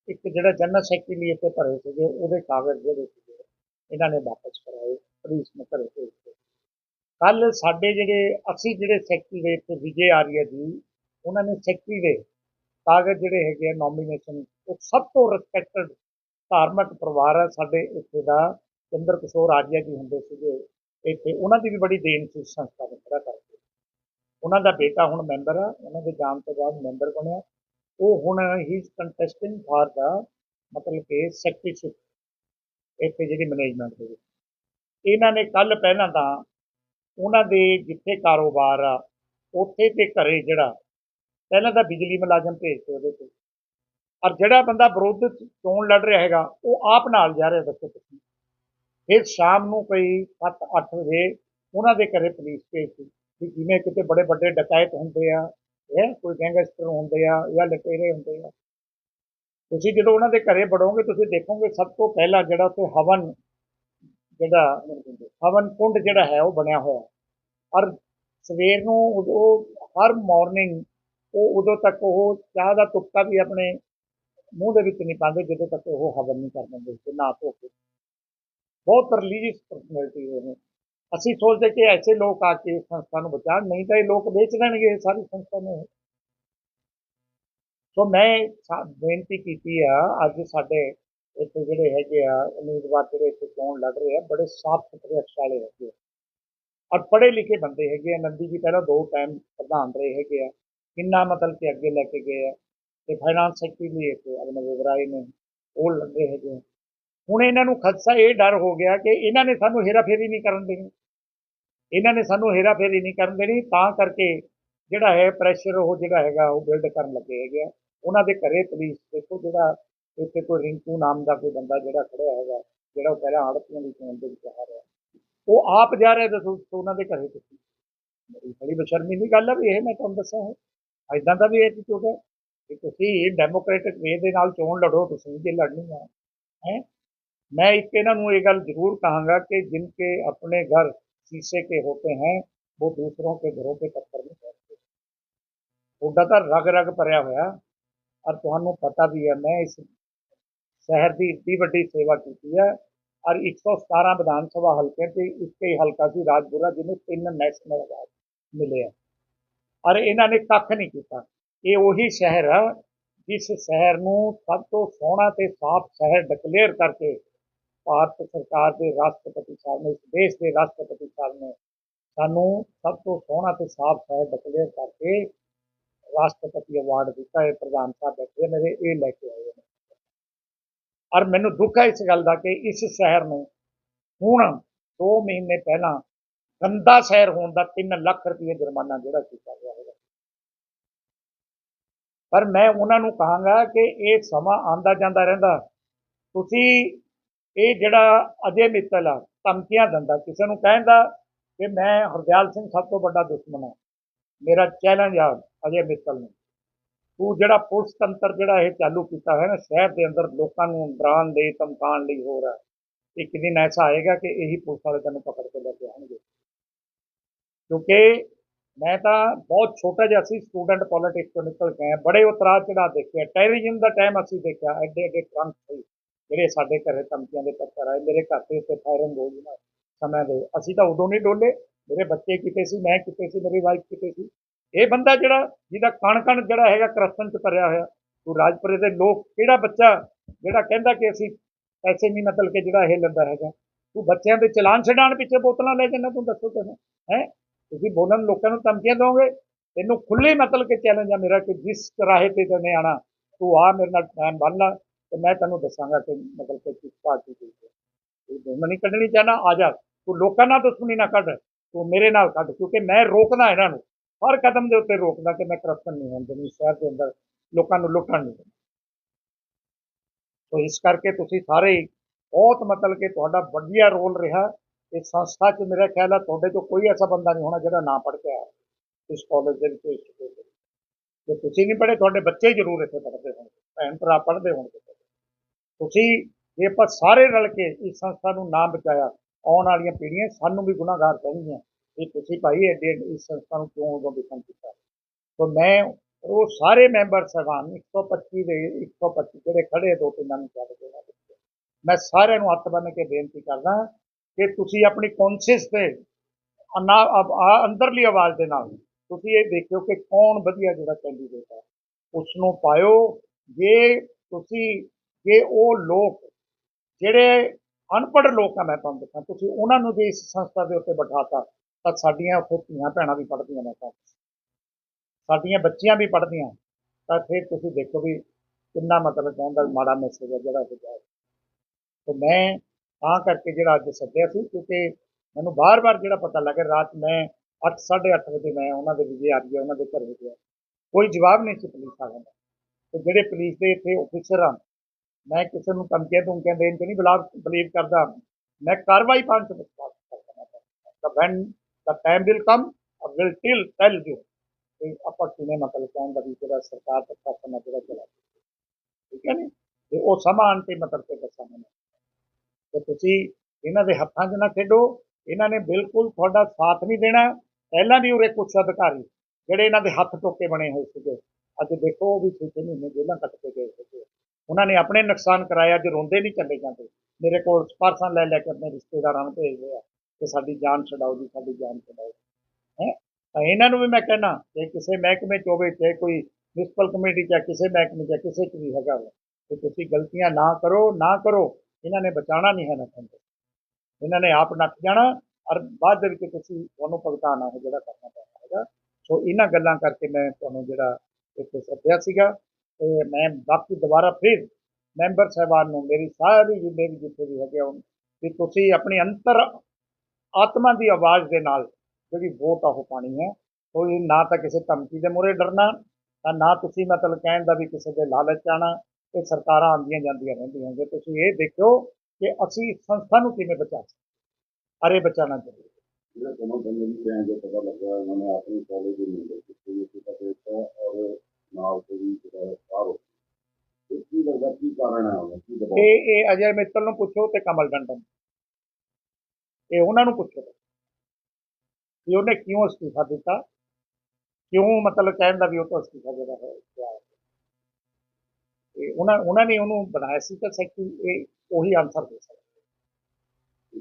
[SPEAKER 1] ਇੱਕ ਜਿਹੜਾ ਜਨਰਲ ਸੈਕਟਰੀ ਲਈ ਇੱਥੇ ਭਰੇ ਸੀਗੇ, ਉਹਦੇ ਕਾਗਜ਼ ਜਿਹੜੇ ਸੀਗੇ, ਇਹਨਾਂ ਨੇ ਵਾਪਸ ਕਰਾਏ, ਪੁਲਿਸ ਨੇ ਘਰੇ ਭੇਜ ਦਿੱਤੇ ਕੱਲ ਸਾਡੇ ਜਿਹੜੇ, ਅਸੀਂ ਜਿਹੜੇ ਸੈਕਟਰੀ ਦੇ ਇੱਥੇ ਵਿਜੇ ਆਰੀਆ ਜੀ, ਉਹਨਾਂ ਨੇ ਸੈਕਟਰੀ ਦੇ ਕਾਗਜ਼ ਜਿਹੜੇ ਹੈਗੇ ਆ ਨੋਮੀਨੇਸ਼ਨ ਉਹ ਸਭ ਤੋਂ ਰਿਸਪੈਕਟਡ ਧਾਰਮਿਕ ਪਰਿਵਾਰ ਹੈ ਸਾਡੇ ਇੱਥੇ ਦਾ, ਚੰਦਰ ਕਿਸ਼ੋਰ ਆਰੀਆ ਜੀ ਹੁੰਦੇ ਸੀਗੇ ਇੱਥੇ। ਉਹਨਾਂ ਦੀ ਵੀ ਬੜੀ ਦੇਣ ਸੀ ਸੰਸਥਾ ਨੂੰ, ਖੜਾ ਕਰਕੇ। ਉਹਨਾਂ ਦਾ ਬੇਟਾ ਹੁਣ ਮੈਂਬਰ ਆ, ਉਹਨਾਂ ਦੇ ਜਾਣ ਤੋਂ ਬਾਅਦ ਮੈਂਬਰ ਬਣਿਆ। ਉਹ ਹੁਣ ਹੀ ਇਜ਼ ਕੰਟੈਸਟਿੰਗ ਫਾਰ ਦਾ ਮਤਲਬ ਕਿ ਸੈਕਟਰੀਸ਼ਿਪ ਇੱਥੇ ਜਿਹੜੀ ਮੈਨੇਜਮੈਂਟ ਦੇ ਵਿੱਚ। ਇਹਨਾਂ ਨੇ ਕੱਲ ਪਹਿਲਾਂ ਤਾਂ ਉਹਨਾਂ ਦੇ ਜਿੱਥੇ ਕਾਰੋਬਾਰ ਆ, ਉੱਥੇ ਤੇ ਘਰੇ ਜਿਹੜਾ, ਪਹਿਲਾਂ ਤਾਂ ਬਿਜਲੀ ਮੁਲਾਜ਼ਮ ਭੇਜਦੇ ਉਹਦੇ ਤੇ। ਔਰ ਜਿਹੜਾ ਬੰਦਾ ਵਿਰੋਧ ਚੋਣ ਲੜ ਰਿਹਾ ਹੈਗਾ, ਉਹ ਆਪ ਨਾਲ ਜਾ ਰਿਹਾ ਦੱਸੋ ਤੁਸੀਂ। ਫਿਰ ਸ਼ਾਮ ਨੂੰ ਕੋਈ 7-8 ਵਜੇ ਉਹਨਾਂ ਦੇ ਘਰੇ ਪੁਲਿਸ ਭੇਜਦੀ ਵੀ ਜਿਵੇਂ ਕਿਤੇ ਬੜੇ ਵੱਡੇ ਡਕਾਇਤ ਹੁੰਦੇ ਆ, ਹੈ, ਕੋਈ ਗੈਂਗਸਟਰ ਹੁੰਦੇ ਆ ਜਾਂ ਲਟੇਰੇ ਹੁੰਦੇ ਆ। ਤੁਸੀਂ ਜਦੋਂ ਉਹਨਾਂ ਦੇ ਘਰੇ ਵੜੋਗੇ, ਤੁਸੀਂ ਦੇਖੋਗੇ ਸਭ ਤੋਂ ਪਹਿਲਾਂ ਜਿਹੜਾ ਉੱਥੇ ਹਵਨ ਜਿਹੜਾ ਹਵਨ ਕੁੰਡ ਜਿਹੜਾ ਹੈ ਉਹ ਬਣਿਆ ਹੋਇਆ। ਔਰ ਸਵੇਰ ਨੂੰ ਉਦੋਂ, ਹਰ ਮਾਰਨਿੰਗ ਉਹ ਉਦੋਂ ਤੱਕ ਉਹ ਚਾਹ ਦਾ ਤੁਪਕਾ ਵੀ ਆਪਣੇ ਮੂੰਹ ਦੇ ਵਿੱਚ ਨਹੀਂ ਪਾਉਂਦੇ, ਜਦੋਂ ਤੱਕ ਉਹ ਹਵਨ ਨਹੀਂ ਕਰ ਦਿੰਦੇ ਤੇ ਨਾ ਧੋ ਕੇ। ਬਹੁਤ ਰਿਲੀਜੀਅਸ ਪਰਸਨੈਲਿਟੀ ਨੇ ਅਸੀਂ ਸੋਚਦੇ ਕਿ ਐਸੇ ਲੋਕ ਆ ਕੇ ਇਸ ਸੰਸਥਾ ਨੂੰ ਬਚਾਉਣ, ਨਹੀਂ ਤਾਂ ਇਹ ਲੋਕ ਵੇਚ ਦੇਣਗੇ ਇਹ ਸਾਰੀ ਸੰਸਥਾ ਨੂੰ ਸੋ ਮੈਂ ਬੇਨਤੀ ਕੀਤੀ ਆ, ਅੱਜ ਸਾਡੇ ਇੱਥੇ ਜਿਹੜੇ ਹੈਗੇ ਆ, ਉਮੀਦਵਾਰ ਜਿਹੜੇ ਇੱਥੇ ਚੋਣ ਲੜ ਰਹੇ ਆ, ਬੜੇ ਸਾਫ਼ ਸੁਥਰੇ ਅਕਸ਼ ਵਾਲੇ ਹੈਗੇ ਆ। ਔਰ ਪੜ੍ਹੇ ਲਿਖੇ ਬੰਦੇ ਹੈਗੇ ਆ। ਨੰਦੀ ਜੀ ਪਹਿਲਾਂ ਦੋ ਟਾਈਮ ਪ੍ਰਧਾਨ ਰਹੇ ਹੈਗੇ ਆ। ਕਿੰਨਾ ਮਤਲਬ ਕਿ ਅੱਗੇ ਲੈ ਕੇ ਗਏ ਆ। ਤੇ ਫਾਈਨਾਂਸ ਸੈਕਟਰੀ ਵੀ ਇੱਥੇ ਅਗਨ ਰਾਏ ਨੇ, ਉਹ ਲੱਗੇ ਹੈਗੇ ਆ। ਹੁਣ ਇਹਨਾਂ ਨੂੰ ਖਦਸ਼ਾ ਇਹ ਡਰ ਹੋ ਗਿਆ ਕਿ ਇਹਨਾਂ ਨੇ ਸਾਨੂੰ ਹੇਰਾਫੇਰੀ ਨਹੀਂ ਕਰਨ ਦੇਣੀ। ਇਹਨਾਂ ਨੇ ਸਾਨੂੰ ਹੇਰਾਫੇਰੀ ਨਹੀਂ ਕਰਨ ਦੇਣੀ। ਤਾਂ ਕਰਕੇ ਜਿਹੜਾ ਹੈ ਪ੍ਰੈਸ਼ਰ ਉਹ ਜਿਹੜਾ ਹੈਗਾ ਉਹ ਬਿਲਡ ਕਰਨ ਲੱਗੇ ਹੈਗੇ ਆ। ਉਹਨਾਂ ਦੇ ਘਰੇ ਪੁਲਿਸ ਦੇਖੋ ਜਿਹੜਾ ਇੱਥੇ ਕੋਈ ਰਿੰਕੂ ਨਾਮ ਦਾ ਕੋਈ ਬੰਦਾ ਜਿਹੜਾ ਖੜਿਆ ਹੈਗਾ ਜਿਹੜਾ ਉਹ ਪਹਿਲਾਂ ਆੜਤੀਆਂ ਦੀ ਚੋਣ ਦੇ ਵਿੱਚ ਆ ਰਿਹਾ ਉਹ ਆਪ ਜਾ ਰਿਹਾ ਦੱਸੋ ਉਹਨਾਂ ਦੇ ਘਰੇ ਤੁਸੀਂ ਬੜੀ ਬੜੀ ਬਸ਼ਰਮੀ ਦੀ ਗੱਲ ਹੈ ਵੀ ਇਹ ਮੈਂ ਤੁਹਾਨੂੰ ਦੱਸਿਆ ਹੈ ਐਦਾਂ ਦਾ ਵੀ ਐਟੀਟਿਊਡ ਹੈ ਕਿ ਤੁਸੀਂ ਡੈਮੋਕ੍ਰੈਟਿਕ ਵੇ ਦੇ ਨਾਲ ਚੋਣ ਲੜੋ ਤੁਸੀਂ ਜੇ ਲੜਨੀ ਹੈ ਹੈ मैं एक ਇਹਨਾਂ ਨੂੰ ਇਹ ਗੱਲ ਜ਼ਰੂਰ ਕਹਾਂਗਾ ਕਿ जिनके अपने घर शीशे के होते हैं वो दूसरों के घरों पे पत्थर नहीं फेंकते ਤੁਹਾਡਾ ਤਾਂ ਰਗ ਰਗ ਭਰਿਆ ਹੋਇਆ ਔਰ ਤੁਹਾਨੂੰ ਪਤਾ ਵੀ ਹੈ ਮੈਂ ਇਸ ਸ਼ਹਿਰ ਦੀ ਇੱਡੀ ਵੱਡੀ ਸੇਵਾ ਕੀਤੀ ਹੈ। ਔਰ 117 ਵਿਧਾਨ ਸਭਾ ਹਲਕੇ ਤੇ ਇੱਕੇ ਹਲਕਾ ਸੀ ਰਾਜਪੁਰਾ, ਜਿਹਨੂੰ ਤਿੰਨ ਨੈਸ਼ਨਲ ਅਵਾਰਡ ਮਿਲੇ ਆ। ਔਰ ਇਹਨਾਂ ਨੇ ਕੱਖ ਨਹੀਂ ਕੀਤਾ। ਇਹ ਉਹੀ ਸ਼ਹਿਰ ਆ, ਜਿਸ ਸ਼ਹਿਰ ਨੂੰ ਸਭ ਤੋਂ ਸੋਹਣਾ ਤੇ ਸਾਫ਼ ਸ਼ਹਿਰ ਡਿਕਲੇਅਰ ਕਰਕੇ ਭਾਰਤ ਸਰਕਾਰ ਦੇ ਰਾਸ਼ਟਰਪਤੀ ਸਾਹਿਬ ਨੇ, ਇਸ ਦੇਸ਼ ਦੇ ਰਾਸ਼ਟਰਪਤੀ ਸਾਹਿਬ ਨੇ ਸਾਨੂੰ ਸਭ ਤੋਂ ਸੋਹਣਾ ਤੇ ਸਾਫ਼ ਸ਼ਹਿਰ ਡਿਕਲੇਅਰ ਕਰਕੇ ਰਾਸ਼ਟਰਪਤੀ ਅਵਾਰਡ ਦਿੱਤਾ। ਹੈ ਪ੍ਰਧਾਨ ਸਾਹਿਬ ਬੈਠੇ ਮੇਰੇ ਇਹ ਲੈ ਕੇ ਆਏ ਨੇ। ਔਰ ਮੈਨੂੰ ਦੁੱਖ ਹੈ ਇਸ ਗੱਲ ਦਾ ਕਿ ਇਸ ਸ਼ਹਿਰ ਨੂੰ ਹੁਣ 2 ਮਹੀਨੇ ਪਹਿਲਾਂ ਗੰਦਾ ਸ਼ਹਿਰ ਹੋਣ ਦਾ 3 ਲੱਖ ਰੁਪਏ ਜੁਰਮਾਨਾ ਜਿਹੜਾ ਕੀਤਾ ਗਿਆ ਹੈਗਾ। ਪਰ ਮੈਂ ਉਹਨਾਂ ਨੂੰ ਕਹਾਂਗਾ ਕਿ ਇਹ ਸਮਾਂ ਆਂਦਾ ਜਾਂਦਾ ਰਹਿੰਦਾ। ਤੁਸੀਂ ਇਹ ਜਿਹੜਾ ਅਜੇ ਮਿੱਤਲ ਆ, ਧਮਕੀਆਂ ਦਿੰਦਾ, ਕਿਸੇ ਨੂੰ ਕਹਿੰਦਾ ਕਿ ਮੈਂ ਹਰਦਿਆਲ ਸਿੰਘ ਸਭ ਤੋਂ ਵੱਡਾ ਦੁਸ਼ਮਣ ਹਾਂ। ਮੇਰਾ ਚੈਲੰਜ ਆ ਅਜੇ ਮਿੱਤਲ ਨੂੰ। ਤੂੰ ਜਿਹੜਾ ਪੁਲਿਸ ਤੰਤਰ ਜਿਹੜਾ ਇਹ ਚਾਲੂ ਕੀਤਾ ਹੋਇਆ ਨਾ, ਸ਼ਹਿਰ ਦੇ ਅੰਦਰ ਲੋਕਾਂ ਨੂੰ ਡਰਾਉਣ ਲਈ, ਧਮਕਾਉਣ ਲਈ ਹੋ ਰਿਹਾ। ਇੱਕ ਦਿਨ ਐਸਾ ਆਏਗਾ ਕਿ ਇਹੀ ਪੁਲਿਸ ਵਾਲੇ ਤੈਨੂੰ ਪਕੜ ਕੇ ਲੈ ਕੇ ਆਉਣਗੇ। ਕਿਉਂਕਿ ਮੈਂ ਤਾਂ ਬਹੁਤ ਛੋਟਾ ਜਿਹਾ ਸੀ ਸਟੂਡੈਂਟ ਪੋਲਿਟਿਕਸ ਤੋਂ ਨਿਕਲ ਕੇ ਆਇਆ, ਬੜੇ ਉਤਰਾਅ ਚੜਾ ਦੇਖਿਆ। ਟੈਰਰਿਜ਼ਮ ਦਾ ਟਾਈਮ ਅਸੀਂ ਦੇਖਿਆ, ਐਡੇ ਐਡੇ ਟਰੰਕ ਸੀ, ਜਿਹੜੇ ਸਾਡੇ ਘਰੇ ਧਮਕੀਆਂ ਦੇ ਪੱਤਰ ਆਏ, ਮੇਰੇ ਘਰ ਦੇ ਉੱਤੇ ਫਾਇਰਿੰਗ ਹੋ ਗਈ ਨਾ ਸਮੇਂ ਦੇ। ਅਸੀਂ ਤਾਂ ਉਦੋਂ ਨਹੀਂ ਡੋਲੇ, ਮੇਰੇ ਬੱਚੇ ਕਿਤੇ ਸੀ, ਮੈਂ ਕਿਤੇ ਸੀ, ਮੇਰੀ ਵਾਈਫ ਕਿਤੇ ਸੀ। ਇਹ ਬੰਦਾ ਜਿਹੜਾ, ਜਿਹਦਾ ਕਣ ਕਣ ਜਿਹੜਾ ਹੈਗਾ ਕਰਸਨ ਚ ਭਰਿਆ ਹੋਇਆ ਤੂੰ ਰਾਜਪੁਰੇ ਦੇ ਲੋਕ ਕਿਹੜਾ ਬੱਚਾ ਜਿਹੜਾ ਕਹਿੰਦਾ ਕਿ ਅਸੀਂ ਪੈਸੇ ਨਹੀਂ ਮਤਲਬ ਕਿ ਜਿਹੜਾ ਇਹ ਲੈਂਦਾ ਹੈਗਾ? ਤੂੰ ਬੱਚਿਆਂ ਦੇ ਚਲਾਨ ਛਡਾਣ ਪਿੱਛੇ ਬੋਤਲਾਂ ਲੈ ਜਾਂਦਾ ਤੂੰ ਦੱਸੋ ਤੈਨੂੰ, ਹੈ? ਤੁਸੀਂ ਬੋਲਣ ਲੋਕਾਂ ਨੂੰ ਧਮਕੀਆਂ ਦੋਗੇ ਤੈਨੂੰ ਖੁੱਲੇ ਮਤਲਬ ਕਿ ਚੈਲੰਜ ਆ ਮੇਰਾ ਕਿ ਜਿਸ ਰਾਹੇ ਤੇ ਤੈਨੇ ਆਣਾ ਤੂੰ ਆ ਮੇਰੇ ਨਾਲ ਟਾਈਮ ਬੰਨ ਲਾ ਤੇ ਮੈਂ ਤੈਨੂੰ ਦੱਸਾਂਗਾ ਕਿ ਮਤਲਬ ਕਿ ਕਿਸ ਪਾਰਟੀ ਦੀ ਹੈ। ਤੂੰ ਦੁਸ਼ਮਣੀ ਕੱਢਣੀ ਚਾਹਨਾ, ਆ ਜਾ। ਤੂੰ ਲੋਕਾਂ ਨਾਲ ਦੁਸ਼ਮਣੀ ਨਾ ਕੱਢ, ਤੂੰ ਮੇਰੇ ਨਾਲ ਕੱਢ, ਕਿਉਂਕਿ ਮੈਂ ਰੋਕਦਾ ਇਹਨਾਂ ਨੂੰ। ਹਰ ਕਦਮ ਦੇ ਉੱਤੇ ਰੋਕਦਾ ਕਿ ਮੈਂ ਕਰਪਸ਼ਨ ਨਹੀਂ ਹੋਣ ਦੇਣੀ, ਸ਼ਹਿਰ ਦੇ ਅੰਦਰ ਲੋਕਾਂ ਨੂੰ ਲੁੱਟਣ ਨਹੀਂ ਦੇਣਾ। ਸੋ ਇਸ ਕਰਕੇ ਤੁਸੀਂ ਸਾਰੇ ਬਹੁਤ ਮਤਲਬ ਕਿ ਤੁਹਾਡਾ ਵਧੀਆ ਰੋਲ ਰਿਹਾ। ਇਸ ਸੰਸਥਾ 'ਚ ਮੇਰਾ ਖਿਆਲ ਹੈ ਤੁਹਾਡੇ ਤੋਂ ਕੋਈ ਐਸਾ ਬੰਦਾ ਨਹੀਂ ਹੋਣਾ ਜਿਹੜਾ ਨਾ ਪੜ੍ਹ ਕੇ ਆਇਆ ਇਸ ਕਾਲਜ ਦੇ ਵਿੱਚ, ਇਸ ਜੇ ਤੁਸੀਂ ਨਹੀਂ ਪੜ੍ਹੇ, ਤੁਹਾਡੇ ਬੱਚੇ ਜ਼ਰੂਰ ਇੱਥੇ ਪੜ੍ਹਦੇ ਹੋਣਗੇ, ਭੈਣ ਭਰਾ ਪੜ੍ਹਦੇ ਹੋਣਗੇ। ਤੁਸੀਂ ਜੇ ਆਪਾਂ ਸਾਰੇ ਰਲ ਕੇ ਇਸ ਸੰਸਥਾ ਨੂੰ ਨਾਮ ਬਚਾਇਆ, ਆਉਣ ਵਾਲੀਆਂ ਪੀੜ੍ਹੀਆਂ ਸਾਨੂੰ ਵੀ ਗੁਨਾਹਗਾਰ ਕਹਿਣਗੀਆਂ। ਇਹ ਤੁਸੀਂ ਭਾਈ ਐਡੇ ਇਸ ਸੰਸਥਾ ਨੂੰ ਕਿਉਂ ਉਦੋਂ ਵਿਕਨ ਕੀਤਾ? ਸੋ ਮੈਂ, ਉਹ ਸਾਰੇ ਮੈਂਬਰ ਸਹਿਬਾਨ 125 ਦੇ 125 ਜਿਹੜੇ ਖੜੇ ਦੋ ਤਿੰਨਾਂ ਨੂੰ ਛੱਡ ਕੇ ਮੈਂ ਸਾਰਿਆਂ ਨੂੰ ਹੱਥ ਬੰਨ੍ਹ ਕੇ ਬੇਨਤੀ ਕਰਦਾ ਕਿ ਤੁਸੀਂ ਆਪਣੀ ਕੌਨਸ਼ੀਅਸ ਤੇ ਅਨਾ- ਅੰਦਰਲੀ ਆਵਾਜ਼ ਦੇ ਨਾਲ ਤੁਸੀਂ ਇਹ ਦੇਖਿਓ ਕਿ ਕੌਣ ਵਧੀਆ ਜਿਹੜਾ ਕੈਂਡੀਡੇਟ ਹੈ ਉਸ ਨੂੰ ਪਾਇਓ। ਜੇ ਤੁਸੀਂ, ਜੇ ਉਹ ਲੋਕ, ਜਿਹੜੇ ਅਨਪੜ੍ਹ ਲੋਕ ਆ, ਮੈਂ ਤੁਹਾਨੂੰ ਦੱਸਾਂ, ਤੁਸੀਂ ਉਹਨਾਂ ਨੂੰ ਜੇ ਇਸ ਸੰਸਥਾ ਦੇ ਉੱਤੇ ਬਿਠਾਤਾ। ਤਾਂ ਸਾਡੀਆਂ ਉੱਥੇ ਧੀਆਂ ਭੈਣਾਂ ਵੀ ਪੜ੍ਹਦੀਆਂ ਨੇ ਤਾਂ ਸਾਡੀਆਂ ਬੱਚੀਆਂ ਵੀ ਪੜ੍ਹਦੀਆਂ। ਤਾਂ ਫਿਰ ਤੁਸੀਂ ਦੇਖੋ ਵੀ ਕਿੰਨਾ ਮਤਲਬ ਕਹਿੰਦਾ ਮਾੜਾ ਮੈਸੇਜ ਹੈ ਜਿਹੜਾ ਉਹ ਜਾਏ ਤੇ ਮੈਂ ਤਾਂ ਕਰਕੇ ਜਿਹੜਾ ਅੱਜ ਸੱਦਿਆ ਸੀ, ਕਿਉਂਕਿ ਮੈਨੂੰ ਬਾਰ-ਬਾਰ ਜਿਹੜਾ ਪਤਾ ਲੱਗਾ ਰਾਤ ਮੈਂ 8:30 ਵਜੇ ਮੈਂ ਉਹਨਾਂ ਦੇ ਵਿਜੇ ਆ ਗਿਆ, ਉਹਨਾਂ ਦੇ ਘਰ ਗਿਆ। ਕੋਈ ਜਵਾਬ ਨਹੀਂ ਸੀ ਪੁਲਿਸ ਵਾਲਿਆਂ ਦਾ। ਤੇ ਜਿਹੜੇ ਪੁਲਿਸ ਦੇ ਇੱਥੇ ਅਫੀਸਰ ਹਨ ਮੈਂ ਕਿਸੇ ਨੂੰ ਧਮਕੀਆਂ ਧਮਕੀਆਂ ਦੇਣ ਤੇ ਨਹੀਂ ਬਲੀਵ ਕਰਦਾ। ਮੈਂ ਕਾਰਵਾਈ ਪਾਉਣ ਤੇ ਵਿਸ਼ਵਾਸ ਕਰਦਾ। ਤਾਂ when the time will come I will till tell you. ਕਿ ਆਪਾਂ ਕਿਵੇਂ ਮਤਲਬ ਕਹਿਣ ਦਾ ਵੀ ਜਿਹੜਾ ਸਰਕਾਰ ਦਾ ਸ਼ਾਸਨ ਜਿਹੜਾ ਚਲਾ ਠੀਕ ਹੈ ਨੀ ਤੇ ਉਹ ਸਮਾਂ ਤੇ ਮਤਲਬ ਤੇ ਦੱਸਾਂਗਾ ਮੈਂ ਤੇ ਤੁਸੀਂ ਇਹਨਾਂ ਦੇ ਹੱਥਾਂ 'ਚ ਨਾ ਖੇਡੋ ਇਹਨਾਂ ਨੇ ਬਿਲਕੁਲ ਤੁਹਾਡਾ ਸਾਥ ਨਹੀਂ ਦੇਣਾ ਪਹਿਲਾਂ ਵੀ ਉਰੇ ਕੁਝ ਅਧਿਕਾਰੀ ਜਿਹੜੇ ਇਹਨਾਂ ਦੇ ਹੱਥ ਟੋਕੇ ਬਣੇ ਹੋਏ ਸੀਗੇ ਅੱਜ ਦੇਖੋ ਉਹ ਵੀ ਛੇ ਛੇ ਮਹੀਨੇ ਜੇਲ੍ਹਾਂ ਕੱਟ ਕੇ ਗਏ ਸੀਗੇ ਉਹਨਾਂ ਨੇ ਆਪਣੇ ਨੁਕਸਾਨ ਕਰਾਇਆ ਅੱਜ ਰੋਂਦੇ ਨਹੀਂ ਚੱਲੇ ਜਾਂਦੇ ਮੇਰੇ ਕੋਲ ਸਪਾਰਸਾਂ ਲੈ ਲੈ ਕੇ ਆਪਣੇ ਰਿਸ਼ਤੇਦਾਰਾਂ ਨੂੰ ਭੇਜਦੇ ਆ ਕਿ ਸਾਡੀ ਜਾਨ ਛਡਾਓ ਜੀ, ਸਾਡੀ ਜਾਨ ਛਡਾਓ। ਹੈ? ਤਾਂ ਇਹਨਾਂ ਨੂੰ ਵੀ ਮੈਂ ਕਹਿਣਾ ਕਿ ਕਿਸੇ ਮਹਿਕਮੇ 'ਚ ਹੋਵੇ, ਚਾਹੇ ਕੋਈ ਮਿਊਨਿਸਪਲ ਕਮੇਟੀ 'ਚ ਕਿਸੇ ਮਹਿਕਮੇ 'ਚ ਕਿਸੇ 'ਚ ਵੀ ਹੈਗਾ ਵਾ ਕਿ ਤੁਸੀਂ ਗਲਤੀਆਂ ਨਾ ਕਰੋ ਨਾ ਕਰੋ, ਇਹਨਾਂ ਨੇ ਬਚਾਉਣਾ ਨਹੀਂ ਹੈ ਨੱਥਨ ਤੋਂ ਇਹਨਾਂ ਨੇ ਆਪ ਨੱਠ ਜਾਣਾ, ਔਰ ਬਾਅਦ ਦੇ ਵਿੱਚ ਤੁਸੀਂ ਤੁਹਾਨੂੰ ਭੁਗਤਾਨ ਹੈ ਜਿਹੜਾ ਕਰਨਾ ਪੈਣਾ ਹੈਗਾ। ਸੋ ਇਹਨਾਂ ਗੱਲਾਂ ਕਰਕੇ ਮੈਂ ਤੁਹਾਨੂੰ ਜਿਹੜਾ ਇੱਥੇ ਸੱਦਿਆ ਸੀਗਾ, ਤੇ ਮੈਂ ਬਾਕੀ ਦੁਬਾਰਾ ਫਿਰ ਮੈਂਬਰ ਸਾਹਿਬਾਨ ਨੂੰ, ਮੇਰੀ ਸਾਰੀ ਵੀ ਜਿੱਥੇ ਵੀ ਹੈਗੇ ਉਹ ਕਿ ਤੁਸੀਂ ਆਪਣੀ ਅੰਤਰ ਆਤਮਾ ਦੀ ਆਵਾਜ਼ ਦੇ ਨਾਲ ਜਿਹੜੀ ਵੋਟ ਆ ਉਹ ਪਾਣੀ ਹੈ। ਕੋਈ ਨਾ ਤਾਂ ਕਿਸੇ ਧਮਕੀ ਦੇ ਮੂਹਰੇ ਡਰਨਾ ਤਾਂ ਨਾ ਤੁਸੀਂ ਮਤਲਬ ਕਹਿਣ ਦਾ ਵੀ ਕਿਸੇ ਦੇ ਲਾਲਚ ਆਣਾ ਇਹ ਸਰਕਾਰਾਂ ਆਉਂਦੀਆਂ ਜਾਂਦੀਆਂ ਰਹਿੰਦੀਆਂ। ਜੇ ਤੁਸੀਂ ਇਹ ਦੇਖੋ ਕਿ ਅਸੀਂ ਸੰਸਥਾ ਨੂੰ ਕਿਵੇਂ ਬਚਾ ਸਕਦੇ ਅਰੇ ਬਚਾਉਣਾ ਚਾਹੀਦਾ।
[SPEAKER 2] ਜਿਹੜਾ ਦੋਨੋਂ ਬੰਦੇ ਦੀ ਭੈਣ ਜੋ ਪਤਾ ਲੱਗਾ ਉਹਨਾਂ ਨੇ ਆਪਣੀ ਕਾਲਜ ਦੇ ਮੈਂਬਰ ਕੀਤੀ ਵੀ ਸੀ ਤਾਂ ਦਿੱਤਾ ਔਰ ਨਾਲ ਵੀ ਜਿਹੜਾ ਸਾਰ ਹੋ। ਇਹ ਕੀ ਲੱਗਦਾ ਕੀ ਕਾਰਨ ਹੈ
[SPEAKER 1] ਇਹ ਇਹ ਅਜੇ ਮਿੱਤਲ ਨੂੰ ਪੁੱਛੋ ਤੇ ਕਮਲ ਡੰਡਨ। ਇਹ ਉਹਨਾਂ ਨੂੰ ਪੁੱਛੋ। ਕਿ ਉਹਨੇ ਕਿਉਂ ਅਸਤੀਫਾ ਦਿੱਤਾ? ਕਿਉਂ ਮਤਲਬ ਕਹਿਣ ਦਾ ਵੀ ਉਹ ਤੋਂ ਅਸਤੀਫਾ ਜਿਹੜਾ ਹੈ। ਤੇ ਉਹਨਾਂ ਉਹਨਾਂ ਨੇ ਉਹਨੂੰ ਬਣਾਇਆ ਸੀ ਤਾਂ ਸੈਕਟਰੀ ਇਹ ਉਹੀ ਆਨਸਰ ਦੇ ਸਕਦਾ।
[SPEAKER 2] ਇਹ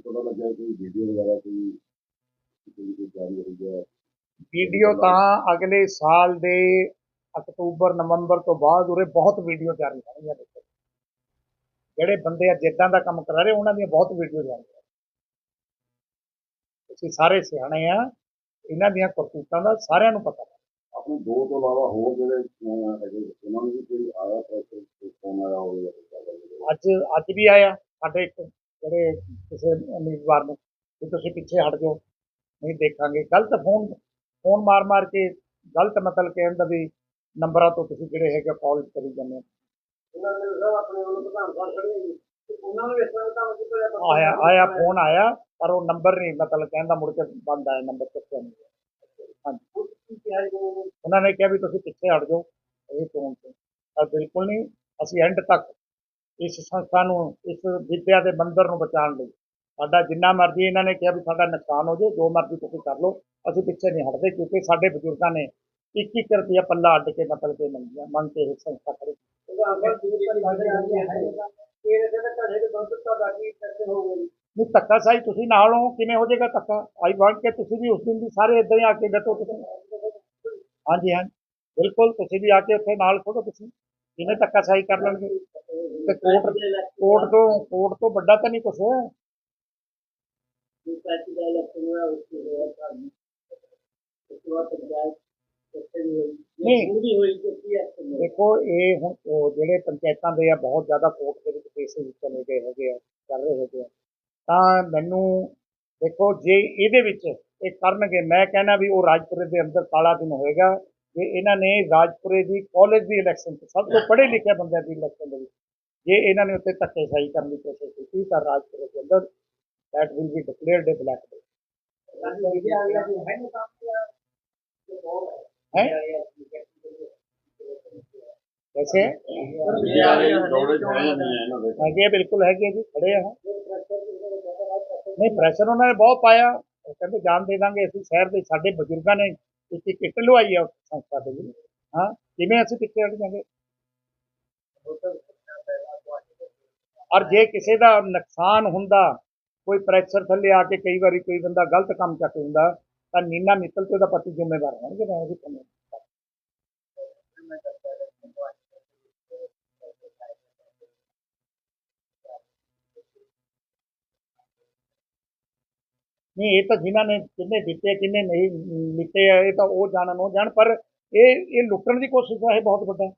[SPEAKER 2] ਵੀਡੀਓ
[SPEAKER 1] ਤਾਂ ਅਗਲੇ ਸਾਲ ਦੇ ਅਕਤੂਬਰ ਨਵੰਬਰ ਤੋਂ ਬਾਅਦ ਉਰੇ ਬਹੁਤ ਵੀਡੀਓ ਜਾਰੀ ਹੋਣਗੀਆਂ ਦੇਖੋ। ਜਿਹੜੇ ਬੰਦੇ ਆ ਜਿੱਦਾਂ ਦਾ ਕੰਮ ਕਰਾ ਰਹੇ ਉਹਨਾਂ ਦੀਆਂ ਬਹੁਤ ਵੀਡੀਓ ਜਾਰੀ ਤੁਸੀਂ ਸਾਰੇ ਸਿਆਣੇ ਆ ਇਹਨਾਂ ਦੀਆਂ ਕਰਤੂਤਾਂ ਦਾ ਸਾਰਿਆਂ ਨੂੰ ਪਤਾ।
[SPEAKER 2] ਆਪਣੇ ਦੋ ਤੋਂ ਇਲਾਵਾ ਹੋਰ ਜਿਹੜੇ ਹੈਗੇ ਉਹਨਾਂ ਨੂੰ ਵੀ ਕੋਈ ਆਇਆ ਪ੍ਰੈਸ਼ਰ ਕੋਈ ਫੋਨ ਆਇਆ ਹੋਵੇ
[SPEAKER 1] ਅੱਜ ਅੱਜ ਵੀ ਆਇਆ ਸਾਡੇ ਇੱਕ ਜਿਹੜੇ ਕਿਸੇ ਉਮੀਦਵਾਰ ਨੂੰ ਵੀ ਤੁਸੀਂ ਪਿੱਛੇ ਹਟ ਜਾਓ ਨਹੀਂ ਦੇਖਾਂਗੇ। ਗਲਤ ਫੋਨ ਫੋਨ ਮਾਰ ਮਾਰ ਕੇ ਗਲਤ ਮਤਲਬ ਕਹਿਣ ਦਾ ਵੀ ਨੰਬਰਾਂ ਤੋਂ ਤੁਸੀਂ ਜਿਹੜੇ ਹੈਗੇ ਕਾਲ ਕਰੀ ਜਾਂਦੇ ਹੋ।
[SPEAKER 3] ਉਹਨਾਂ ਨੇ ਆਪਣੇ ਵੱਲੋਂ ਪ੍ਰਧਾਨ ਸਾਹਿਬ ਖੜੇ ਨੇ। ਤੇ ਉਹਨਾਂ ਨੂੰ ਇਸ ਤਰ੍ਹਾਂ ਕੀਤਾ
[SPEAKER 1] ਆਇਆ ਆਇਆ ਫੋਨ ਆਇਆ। ਪਰ ਉਹ ਨੰਬਰ ਨਹੀਂ ਮਤਲਬ ਕਹਿੰਦਾ ਮੁੜ ਕੇ ਬੰਦ ਆਇਆ ਨੰਬਰ ਚੁੱਕਿਆ ਨਹੀਂ। ਹਾਂਜੀ। ਉਹਨਾਂ ਨੇ ਕਿਹਾ ਵੀ ਤੁਸੀਂ ਪਿੱਛੇ ਹਟ ਜਾਓ, ਇਹ ਫੋਨ ਤੋਂ। ਪਰ ਬਿਲਕੁਲ ਨਹੀਂ, ਅਸੀਂ ਐਂਡ ਤੱਕ ਇਸ ਸੰਸਥਾ ਨੂੰ, ਇਸ ਵਿਦਿਆ ਦੇ ਮੰਦਰ ਨੂੰ ਬਚਾਉਣ ਲਈ, ਸਾਡਾ ਜਿੰਨਾ ਮਰਜ਼ੀ ਇਹਨਾਂ ਨੇ ਕਿਹਾ ਵੀ ਸਾਡਾ ਨੁਕਸਾਨ ਹੋ ਜਾਏ, ਜੋ ਮਰਜ਼ੀ ਤੁਸੀਂ ਕਰ ਲਓ, ਅਸੀਂ ਪਿੱਛੇ ਨਹੀਂ ਹਟਦੇ, ਕਿਉਂਕਿ ਸਾਡੇ ਬਜ਼ੁਰਗਾਂ ਨੇ ਇੱਕ ਇੱਕ ਰੁਪਈਆ ਪੱਲਾ ਅੱਡ ਕੇ ਮਤਲਬ ਕਿ ਮੰਗਿਆ ਮੰਗ ਕੇ ਇਹ ਸੰਸਥਾ ਖੜੀ
[SPEAKER 3] ਪ੍ਰਧਾਨ ਸਾਹਿਬ ਦੀ ਵਾਰੀ ਗੱਲ ਜਾਂਦੀ ਹੈ। ਇਹ ਜਿਹੜੇ ਘਰੇ ਦੇ ਬੰਦ ਤੁਹਾਡਾ ਕੀ ਪੈਸੇ ਹੋ ਗਏ
[SPEAKER 1] ਨਹੀਂ, ਧੱਕਾ ਸਾਈ ਤੁਸੀਂ ਨਾਲ ਹੋ, ਕਿਵੇਂ ਹੋ ਜਾਏਗਾ ਧੱਕਾ? ਆਈ ਵਾਂਟ ਕਿ ਤੁਸੀਂ ਵੀ ਉਸ ਦਿਨ ਵੀ ਸਾਰੇ ਇਦਾਂ ਹੀ ਆ ਕੇ ਬੈਠੋ ਤੁਸੀਂ ਹਾਂਜੀ ਹਾਂ ਬਿਲਕੁਲ, ਤੁਸੀਂ ਵੀ ਆ ਕੇ ਉੱਥੇ ਨਾਲ ਖੜੋ ਤੁਸੀਂ। ਕਿਵੇਂ ਧੱਕਾ ਸਾਈ ਕਰ ਲੈਣਗੇ? ਤੇ ਕੋਰਟ ਕੋਰਟ ਤੋਂ ਕੋਰਟ ਤੋਂ ਵੱਡਾ ਤਾਂ ਨਹੀਂ ਕੁਛ।
[SPEAKER 3] ਪੈਸੇ
[SPEAKER 1] ਦੇਖੋ, ਇਹ ਹੁਣ ਜਿਹੜੇ ਪੰਚਾਇਤਾਂ ਦੇ ਆ, ਬਹੁਤ ਜ਼ਿਆਦਾ ਕੋਰਟ ਦੇ ਵਿੱਚ ਕੇਸਿਸ ਚਲੇ ਗਏ ਹੈਗੇ ਆ, ਚੱਲ ਰਹੇ ਹੈਗੇ ਆ। ਤਾਂ ਮੈਨੂੰ ਦੇਖੋ ਜੇ ਇਹਦੇ ਵਿੱਚ ਇਹ ਕਰਨਗੇ ਮੈਂ ਕਹਿੰਦਾ ਵੀ ਉਹ ਰਾਜਪੁਰੇ ਦੇ ਅੰਦਰ ਕਾਲਾ ਦਿਨ ਹੋਏਗਾ ਜੇ ਇਹਨਾਂ ਨੇ ਰਾਜਪੁਰੇ ਦੀ ਕਾਲਜ ਦੀ ਇਲੈਕਸ਼ਨ ਸਭ ਤੋਂ ਪੜ੍ਹੇ ਲਿਖੇ ਬੰਦਿਆਂ ਦੀ ਇਲੈਕਸ਼ਨ ਦੇ ਵਿੱਚ ਜੇ ਇਹਨਾਂ ਨੇ ਉੱਤੇ ਧੱਕੇਸ਼ਾਹੀ ਕਰਨ ਦੀ ਕੋਸ਼ਿਸ਼ ਕੀਤੀ ਤਾਂ ਰਾਜਪੁਰੇ ਦੇ ਅੰਦਰ that will be declared a black day.
[SPEAKER 3] ਇਹ ਆ ਗਿਆ ਕਿ ਹੈ ਨਾ ਕੰਮ ਕਿਆ ਤੇ
[SPEAKER 2] ਨਹੀਂ
[SPEAKER 1] ਪ੍ਰੈਸ਼ਰ ਉਹਨਾਂ ਨੇ ਬਹੁਤ ਪਾਇਆ। ਉਹ ਕਹਿੰਦੇ, ਜਾਨ ਦੇ ਦਾਂਗੇ ਅਸੀਂ ਸ਼ਹਿਰ ਦੇ, ਸਾਡੇ ਬਜ਼ੁਰਗਾਂ ਨੇ ਇੱਕ ਕਿੱਟ ਲਵਾਈ ਆ ਸੰਸਥਾ ਦੇ ਲਈ ਹਾਂ, ਕਿਵੇਂ ਅਸੀਂ ਪਿੱਛੇ ਹਟ ਔਰ ਜੇ ਕਿਸੇ ਦਾ ਨੁਕਸਾਨ ਹੁੰਦਾ, ਕੋਈ ਪ੍ਰੈਸ਼ਰ ਥੱਲੇ ਆ ਕੇ ਕਈ ਵਾਰੀ ਕੋਈ ਬੰਦਾ ਗਲਤ ਕੰਮ ਚੱਕ ਹੁੰਦਾ ਤਾਂ ਨੀਨਾ ਮਿੱਤਲ ਤੇ ਉਹਦਾ ਪਤੀ ਜ਼ਿੰਮੇਵਾਰ ਹੋਣਗੇ, ਮੈਂ ਉਹਦੀ ਕਹਿੰਦਾ। ਨਹੀਂ ਇਹ ਤਾਂ ਜਿਨ੍ਹਾਂ ਨੇ ਕਿੰਨੇ ਦਿੱਤੇ ਕਿੰਨੇ ਨਹੀਂ ਲਿੱਤੇ ਆ ਇਹ ਤਾਂ ਉਹ ਜਾਣਨ ਉਹ ਜਾਣ ਪਰ ਇਹ ਇਹ ਲੁੱਟਣ ਦੀ ਕੋਸ਼ਿਸ਼ ਹੈ ਬਹੁਤ ਵੱਡਾ।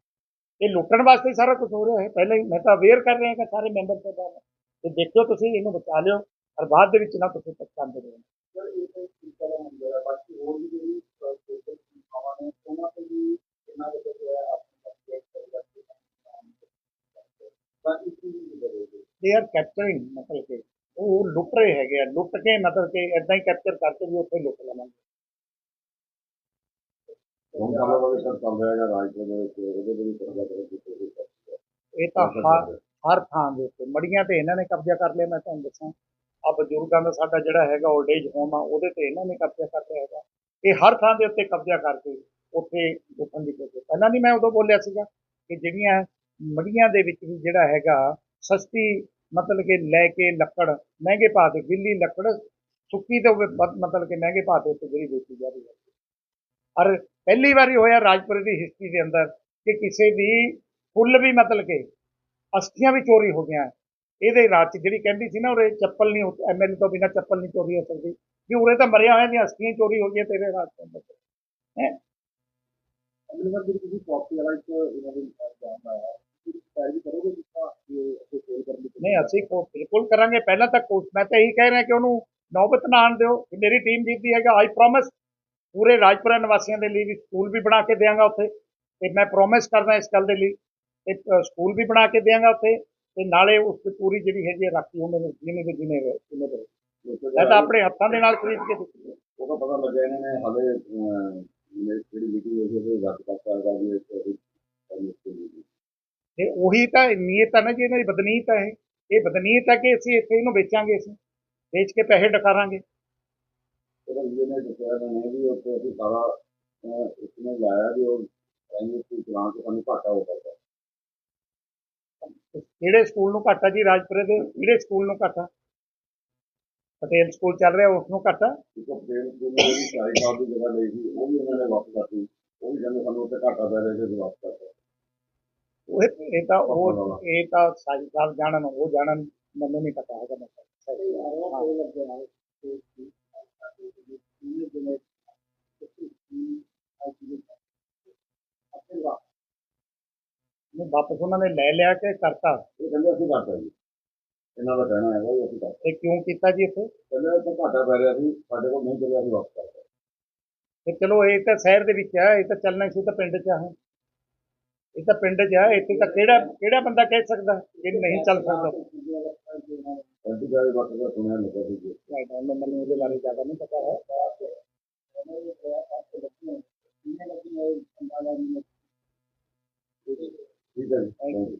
[SPEAKER 1] ਇਹ ਲੁੱਟਣ ਵਾਸਤੇ ਸਾਰਾ ਕੁਝ ਹੋ ਰਿਹਾ ਹੈ। ਪਹਿਲਾਂ ਹੀ ਮੈਂ ਤਾਂ ਅਵੇਅਰ ਕਰ ਰਿਹਾ ਕਿ ਸਾਰੇ ਮੈਂਬਰ ਸਾਹਿਬਾਨ ਤੇ ਦੇਖਿਓ ਤੁਸੀਂ ਇਹਨੂੰ ਬਚਾ ਲਿਓ ਔਰ ਬਾਅਦ ਦੇ ਵਿੱਚ ਨਾ ਤੁਸੀਂ ਪਛਤਾਉਂਦੇ ਰਹੋ
[SPEAKER 3] ਸਰ ਇਹ ਤਾਂ ਮੰਦਰ ਬਾਕੀ ਹੋਰ ਵੀ ਜਿਹੜੀ ਸੋਸ਼ਲ ਸੰਸਥਾਵਾਂ ਨੇ ਉਹਨਾਂ ਤੇ ਵੀ ਇਹਨਾਂ ਦੇ ਜੋ ਹੈ ਆਪਣੇ ਸਬਜੈਕਟ ਕਰ ਜਾਂਦੇ ਤਾਂ ਇਸ ਚੀਜ਼ ਦੀ ਜ਼ਰੂਰਤ
[SPEAKER 1] ਦੇ ਆਰ ਕੈਪਚਰਿੰਗ ਮਤਲਬ ਕਿ ਉਹ ਲੁੱਟ ਰਹੇ ਹੈਗੇ ਆ ਲੁੱਟ ਕੇ ਮਤਲਬ ਕਿ ਇਦਾਂ ਹੀ ਕੈਪਚਰ ਕਰਕੇ ਵੀ ਉੱਥੇ ਲੁੱਟ ਲਵਾਂਗੇ
[SPEAKER 2] ਹੁਣ ਸਾਲਾਂ ਦਾ ਸਰ ਚੱਲ ਰਿਹਾ ਹੈਗਾ ਰਾਜਪੁਰ ਦੇ ਵਿੱਚ ਉਹਦੇ ਤੇ ਵੀ ਕਬਜ਼ਾ ਕਰਨ ਦੀ ਕੋਸ਼ਿਸ਼ ਕਰ ਰਹੀ ਹੈ
[SPEAKER 1] ਇਹ ਤਾਂ ਹਰ ਹਰ ਥਾਂ ਦੇ ਉੱਤੇ। ਮੜੀਆਂ ਤੇ ਇਹਨਾਂ ਨੇ ਕਬਜ਼ਾ ਕਰ ਲਿਆ ਮੈਂ ਤੁਹਾਨੂੰ ਦੱਸਾਂ। ਆ ਬਜ਼ੁਰਗਾਂ ਦਾ ਸਾਡਾ ਜਿਹੜਾ ਹੈਗਾ 올ਡ ਏਜ ਹੋਮ ਆ ਉਹਦੇ ਤੇ ਇਹਨਾਂ ਨੇ ਕਬਜ਼ਾ ਕਰ ਲਿਆ ਹੈਗਾ। ਇਹ ਹਰ ਥਾਂ ਦੇ ਉੱਤੇ ਕਬਜ਼ਾ ਕਰਕੇ ਉੱਥੇ ਲੁੱਟਣ ਦੀ ਕੋਸ਼ਿਸ਼। ਪਹਿਲਾਂ ਨਹੀਂ ਮੈਂ ਉਦੋਂ ਬੋਲਿਆ ਸੀਗਾ ਕਿ ਜਿਹੜੀਆਂ ਮੜੀਆਂ ਦੇ ਵਿੱਚ ਵੀ ਜਿਹੜਾ ਹੈਗਾ ਸਸਤੀ ਮਤਲਬ ਕਿ ਲੈ ਕੇ ਲੱਕੜ, ਮਹਿੰਗੇ ਭਾਅ ਤੇ ਗਿੱਲੀ ਲੱਕੜ ਸੁੱਕੀ ਤੇ ਮਤਲਬ ਕਿ ਮਹਿੰਗੇ ਭਾਅ ਤੇ ਉੱਤੇ ਜਿਹੜੀ ਵੇਚੀ ਜਾ ਰਹੀ ਹੈ। ਔਰ ਪਹਿਲੀ ਵਾਰੀ ਹੋਇਆ ਰਾਜਪੁਰੇ ਦੀ ਹਿਸਟਰੀ ਦੇ ਅੰਦਰ ਕਿ ਕਿਸੇ ਦੀ ਫੁੱਲ ਵੀ ਮਤਲਬ ਕਿ ਅਸਥੀਆਂ ਵੀ ਚੋਰੀ ਹੋ ਗਈਆਂ। ਇਹਦੇ ਰਾਤ 'ਚ ਜਿਹੜੀ ਕਹਿੰਦੀ ਸੀ ਨਾ ਉਰੇ ਚੱਪਲ ਨਹੀਂ ਐਮਐਲਏ ਤੋਂ ਬਿਨਾ ਚੱਪਲ ਨਹੀਂ ਚੋਰੀ ਹੋ ਸਕਦੀ। ਕਿ ਉਰੇ ਤਾਂ ਮਰਿਆ ਹੋਇਆ ਦੀਆਂ ਅਸਥੀਆਂ ਹੀ ਚੋਰੀ ਹੋ ਗਈਆਂ ਤੇਰੇ ਰਾਤ ਦੇ ਅੰਦਰ ਹੈ
[SPEAKER 3] ਅਮਰਿੰਦਰ ਜੀ ਤੁਸੀਂ ਕਾਪੀ ਵਾਲਾ ਇੱਕ ਇਹਨਾਂ ਦੇ ਜਾਮ ਆਇਆ। ਤੁਸੀਂ ਪੈਰ ਵੀ ਕਰੋਗੇ ਜਿਸ ਤਰ੍ਹਾਂ
[SPEAKER 1] ਨਹੀਂ, ਅਸੀਂ ਕੋ ਬਿਲਕੁਲ ਕਰਾਂਗੇ। ਪਹਿਲਾਂ ਤਾਂ ਕੋਸ਼ ਮੈਂ ਤਾਂ ਇਹੀ ਕਹਿ ਰਿਹਾ ਕਿ ਉਹਨੂੰ ਨੌਬਤ ਨਾ ਆਉਣ ਦਿਓ ਕਿ ਮੇਰੀ ਟੀਮ ਜਿੱਤਦੀ ਹੈਗਾ ਆਈ ਪ੍ਰੋਮਿਸ ਪੂਰੇ ਰਾਜਪੁਰਾ ਨਿਵਾਸੀਆਂ ਦੇ ਲਈ ਵੀ ਸਕੂਲ ਵੀ ਬਣਾ ਕੇ ਦਿਆਂਗਾ ਉੱਥੇ। ਤੇ ਮੈਂ ਪ੍ਰੋਮਿਸ ਕਰਦਾ ਇਸ ਗੱਲ ਦੇ ਲਈ ਕਿ ਸਕੂਲ ਵੀ ਬਣਾ ਕੇ ਦਿਆਂਗਾ ਉੱਥੇ ਤੇ ਨਾਲੇ ਉਸ ਦੀ ਪੂਰੀ ਜਿਹੜੀ ਹੈਗੀ ਰਾਖੀ ਉਹ ਮੈਨੂੰ ਜਿਵੇਂ ਦੇ ਜਿਵੇਂ ਜਿਵੇਂ ਦੇ। ਮੈਂ ਤਾਂ ਆਪਣੇ ਹੱਥਾਂ ਦੇ ਨਾਲ ਖਰੀਦ ਕੇ ਦਿੱਤੀ। ਹੈ।
[SPEAKER 2] ਪਤਾ ਲੱਗਿਆ ਇਹਨਾਂ ਨੇ ਹਾਲੇ ਜਿਹੜੀ ਮੀਟਿੰਗ ਹੋਈ ਸੀ, ਉਹਦੇ ਰੱਦ ਕਰਤਾ ਹੈਗਾ ਵੀ ਇਹ ਅਸੀਂ ਮੁਸ਼ਕਿਲ ਨਹੀਂ
[SPEAKER 1] ਤੇ ਉਹੀ ਤਾਂ ਨੀਅਤ ਹੈ ਨਾ ਜੀ ਇਹਨਾਂ ਦੀ ਬਦਨੀਤ ਹੈ ਇਹ। ਇਹ ਬਦਨੀਤ ਹੈ ਕਿ ਅਸੀਂ ਇੱਥੇ ਇਹਨੂੰ ਵੇਚਾਂਗੇ ਅਸੀਂ। ਵੇਚ ਕੇ ਪੈਸੇ ਡਕਾਰਾਂਗੇ।
[SPEAKER 2] ਉਹਦਾ ਜੀ ਨੇ ਦੱਸਿਆ ਇਹਨਾਂ ਨੇ ਵੀ ਉੱਥੇ ਅਸੀਂ ਸਾਰਾ ਇਸਨੇ ਲਾਇਆ ਵੀ ਉਹ ਪ੍ਰਾਈਮਰੀ ਸਕੂਲ ਚਲਾਉਣ ਤੋਂ ਸਾਨੂੰ ਘਾਟਾ ਹੋ ਕਰਦਾ
[SPEAKER 1] ਕਿਹੜੇ ਸਕੂਲ ਨੂੰ ਘਾਟਾ ਜੀ? ਰਾਜਪੁਰੇ ਦੇ ਕਿਹੜੇ ਸਕੂਲ ਨੂੰ ਘਾਟਾ? ਪਟੇਲ ਸਕੂਲ ਚੱਲ ਰਿਹਾ ਉਸ ਨੂੰ ਘਾਟਾ?
[SPEAKER 2] ਪਟੇਲ ਸਕੂਲ ਜਿਹੜੀ ਚਾਲੀ ਸਾਲ ਦੀ ਜਗ੍ਹਾ ਲਈ ਸੀ ਉਹ ਵੀ ਇਹਨਾਂ ਨੇ ਵਾਪਸ ਕਰਤੀ। ਉਹ ਵੀ ਕਹਿੰਦੇ ਸਾਨੂੰ ਉੱਥੇ ਘਾਟਾ ਪੈ ਰਿਹਾ ਸੀ ਅਸੀਂ ਵਾਪਸ ਕਰਤਾ
[SPEAKER 1] ਉਹ ਇਹ ਤਾਂ ਉਹ ਇਹ ਤਾਂ ਸਾਈ ਸਾਹਿਬ ਜਾਣਨ ਉਹ ਜਾਣਨ ਮੈਨੂੰ ਨਹੀਂ ਪਤਾ ਹੈਗਾ ਮੈਂ
[SPEAKER 3] ਕੋਈ ਆ ਰਿਹਾ
[SPEAKER 1] ਹਾਂ।
[SPEAKER 3] ਕੋਈ ਲੱਗਿਆ ਹੈ। ਤੇ ਇਹ ਜਿਵੇਂ ਆਪਣੇ
[SPEAKER 1] ਵਾਪਸ ਉਹਨਾਂ ਨੇ ਲੈ ਲਿਆ ਕਿ ਕਰਤਾ?
[SPEAKER 2] ਇਹ ਕਹਿੰਦੇ ਅਸੀਂ ਕਰਤਾ ਜੀ। ਇਹਨਾਂ ਦਾ ਕਹਿਣਾ ਹੈਗਾ ਵੀ ਅਸੀਂ ਕਰਤਾ।
[SPEAKER 1] ਤੇ ਕਿਉਂ ਕੀਤਾ ਜੀ ਇੱਥੇ?
[SPEAKER 2] ਕਹਿੰਦੇ ਉੱਥੇ ਘਾਟਾ ਪੈ ਰਿਹਾ ਸੀ ਸਾਡੇ ਕੋਲ ਨਹੀਂ ਚੱਲਿਆ ਅਸੀਂ ਵਾਪਸ ਕਰਤਾ
[SPEAKER 1] ਤੇ ਚਲੋ ਇਹ ਤਾਂ ਸ਼ਹਿਰ ਦੇ ਵਿੱਚ ਹੈ ਇਹ ਤਾਂ ਚੱਲਣਾ ਸੀ ਤਾਂ ਪਿੰਡ 'ਚ ਆ ਇਹ ਤਾਂ ਪਿੰਡ 'ਚ ਹੈ ਇੱਥੇ ਤਾਂ ਕਿਹੜਾ ਕਿਹੜਾ ਬੰਦਾ ਕਹਿ ਸਕਦਾ ਕਿ ਨਹੀਂ ਚੱਲ ਸਕਦਾ
[SPEAKER 2] ਐਂਟੀ ਜਾਵੇ ਵਕਤ ਦਾ ਸੁਣਿਆ ਲੱਗਾ ਸੀ ਜੀ
[SPEAKER 1] ਮੈਨੂੰ ਮੈਨੂੰ ਉਹਦੇ ਬਾਰੇ ਜ਼ਿਆਦਾ ਨਹੀਂ ਪਤਾ ਹੈ
[SPEAKER 2] ਠੀਕ ਹੈ ਜੀ ਥੈਂਕ ਯੂ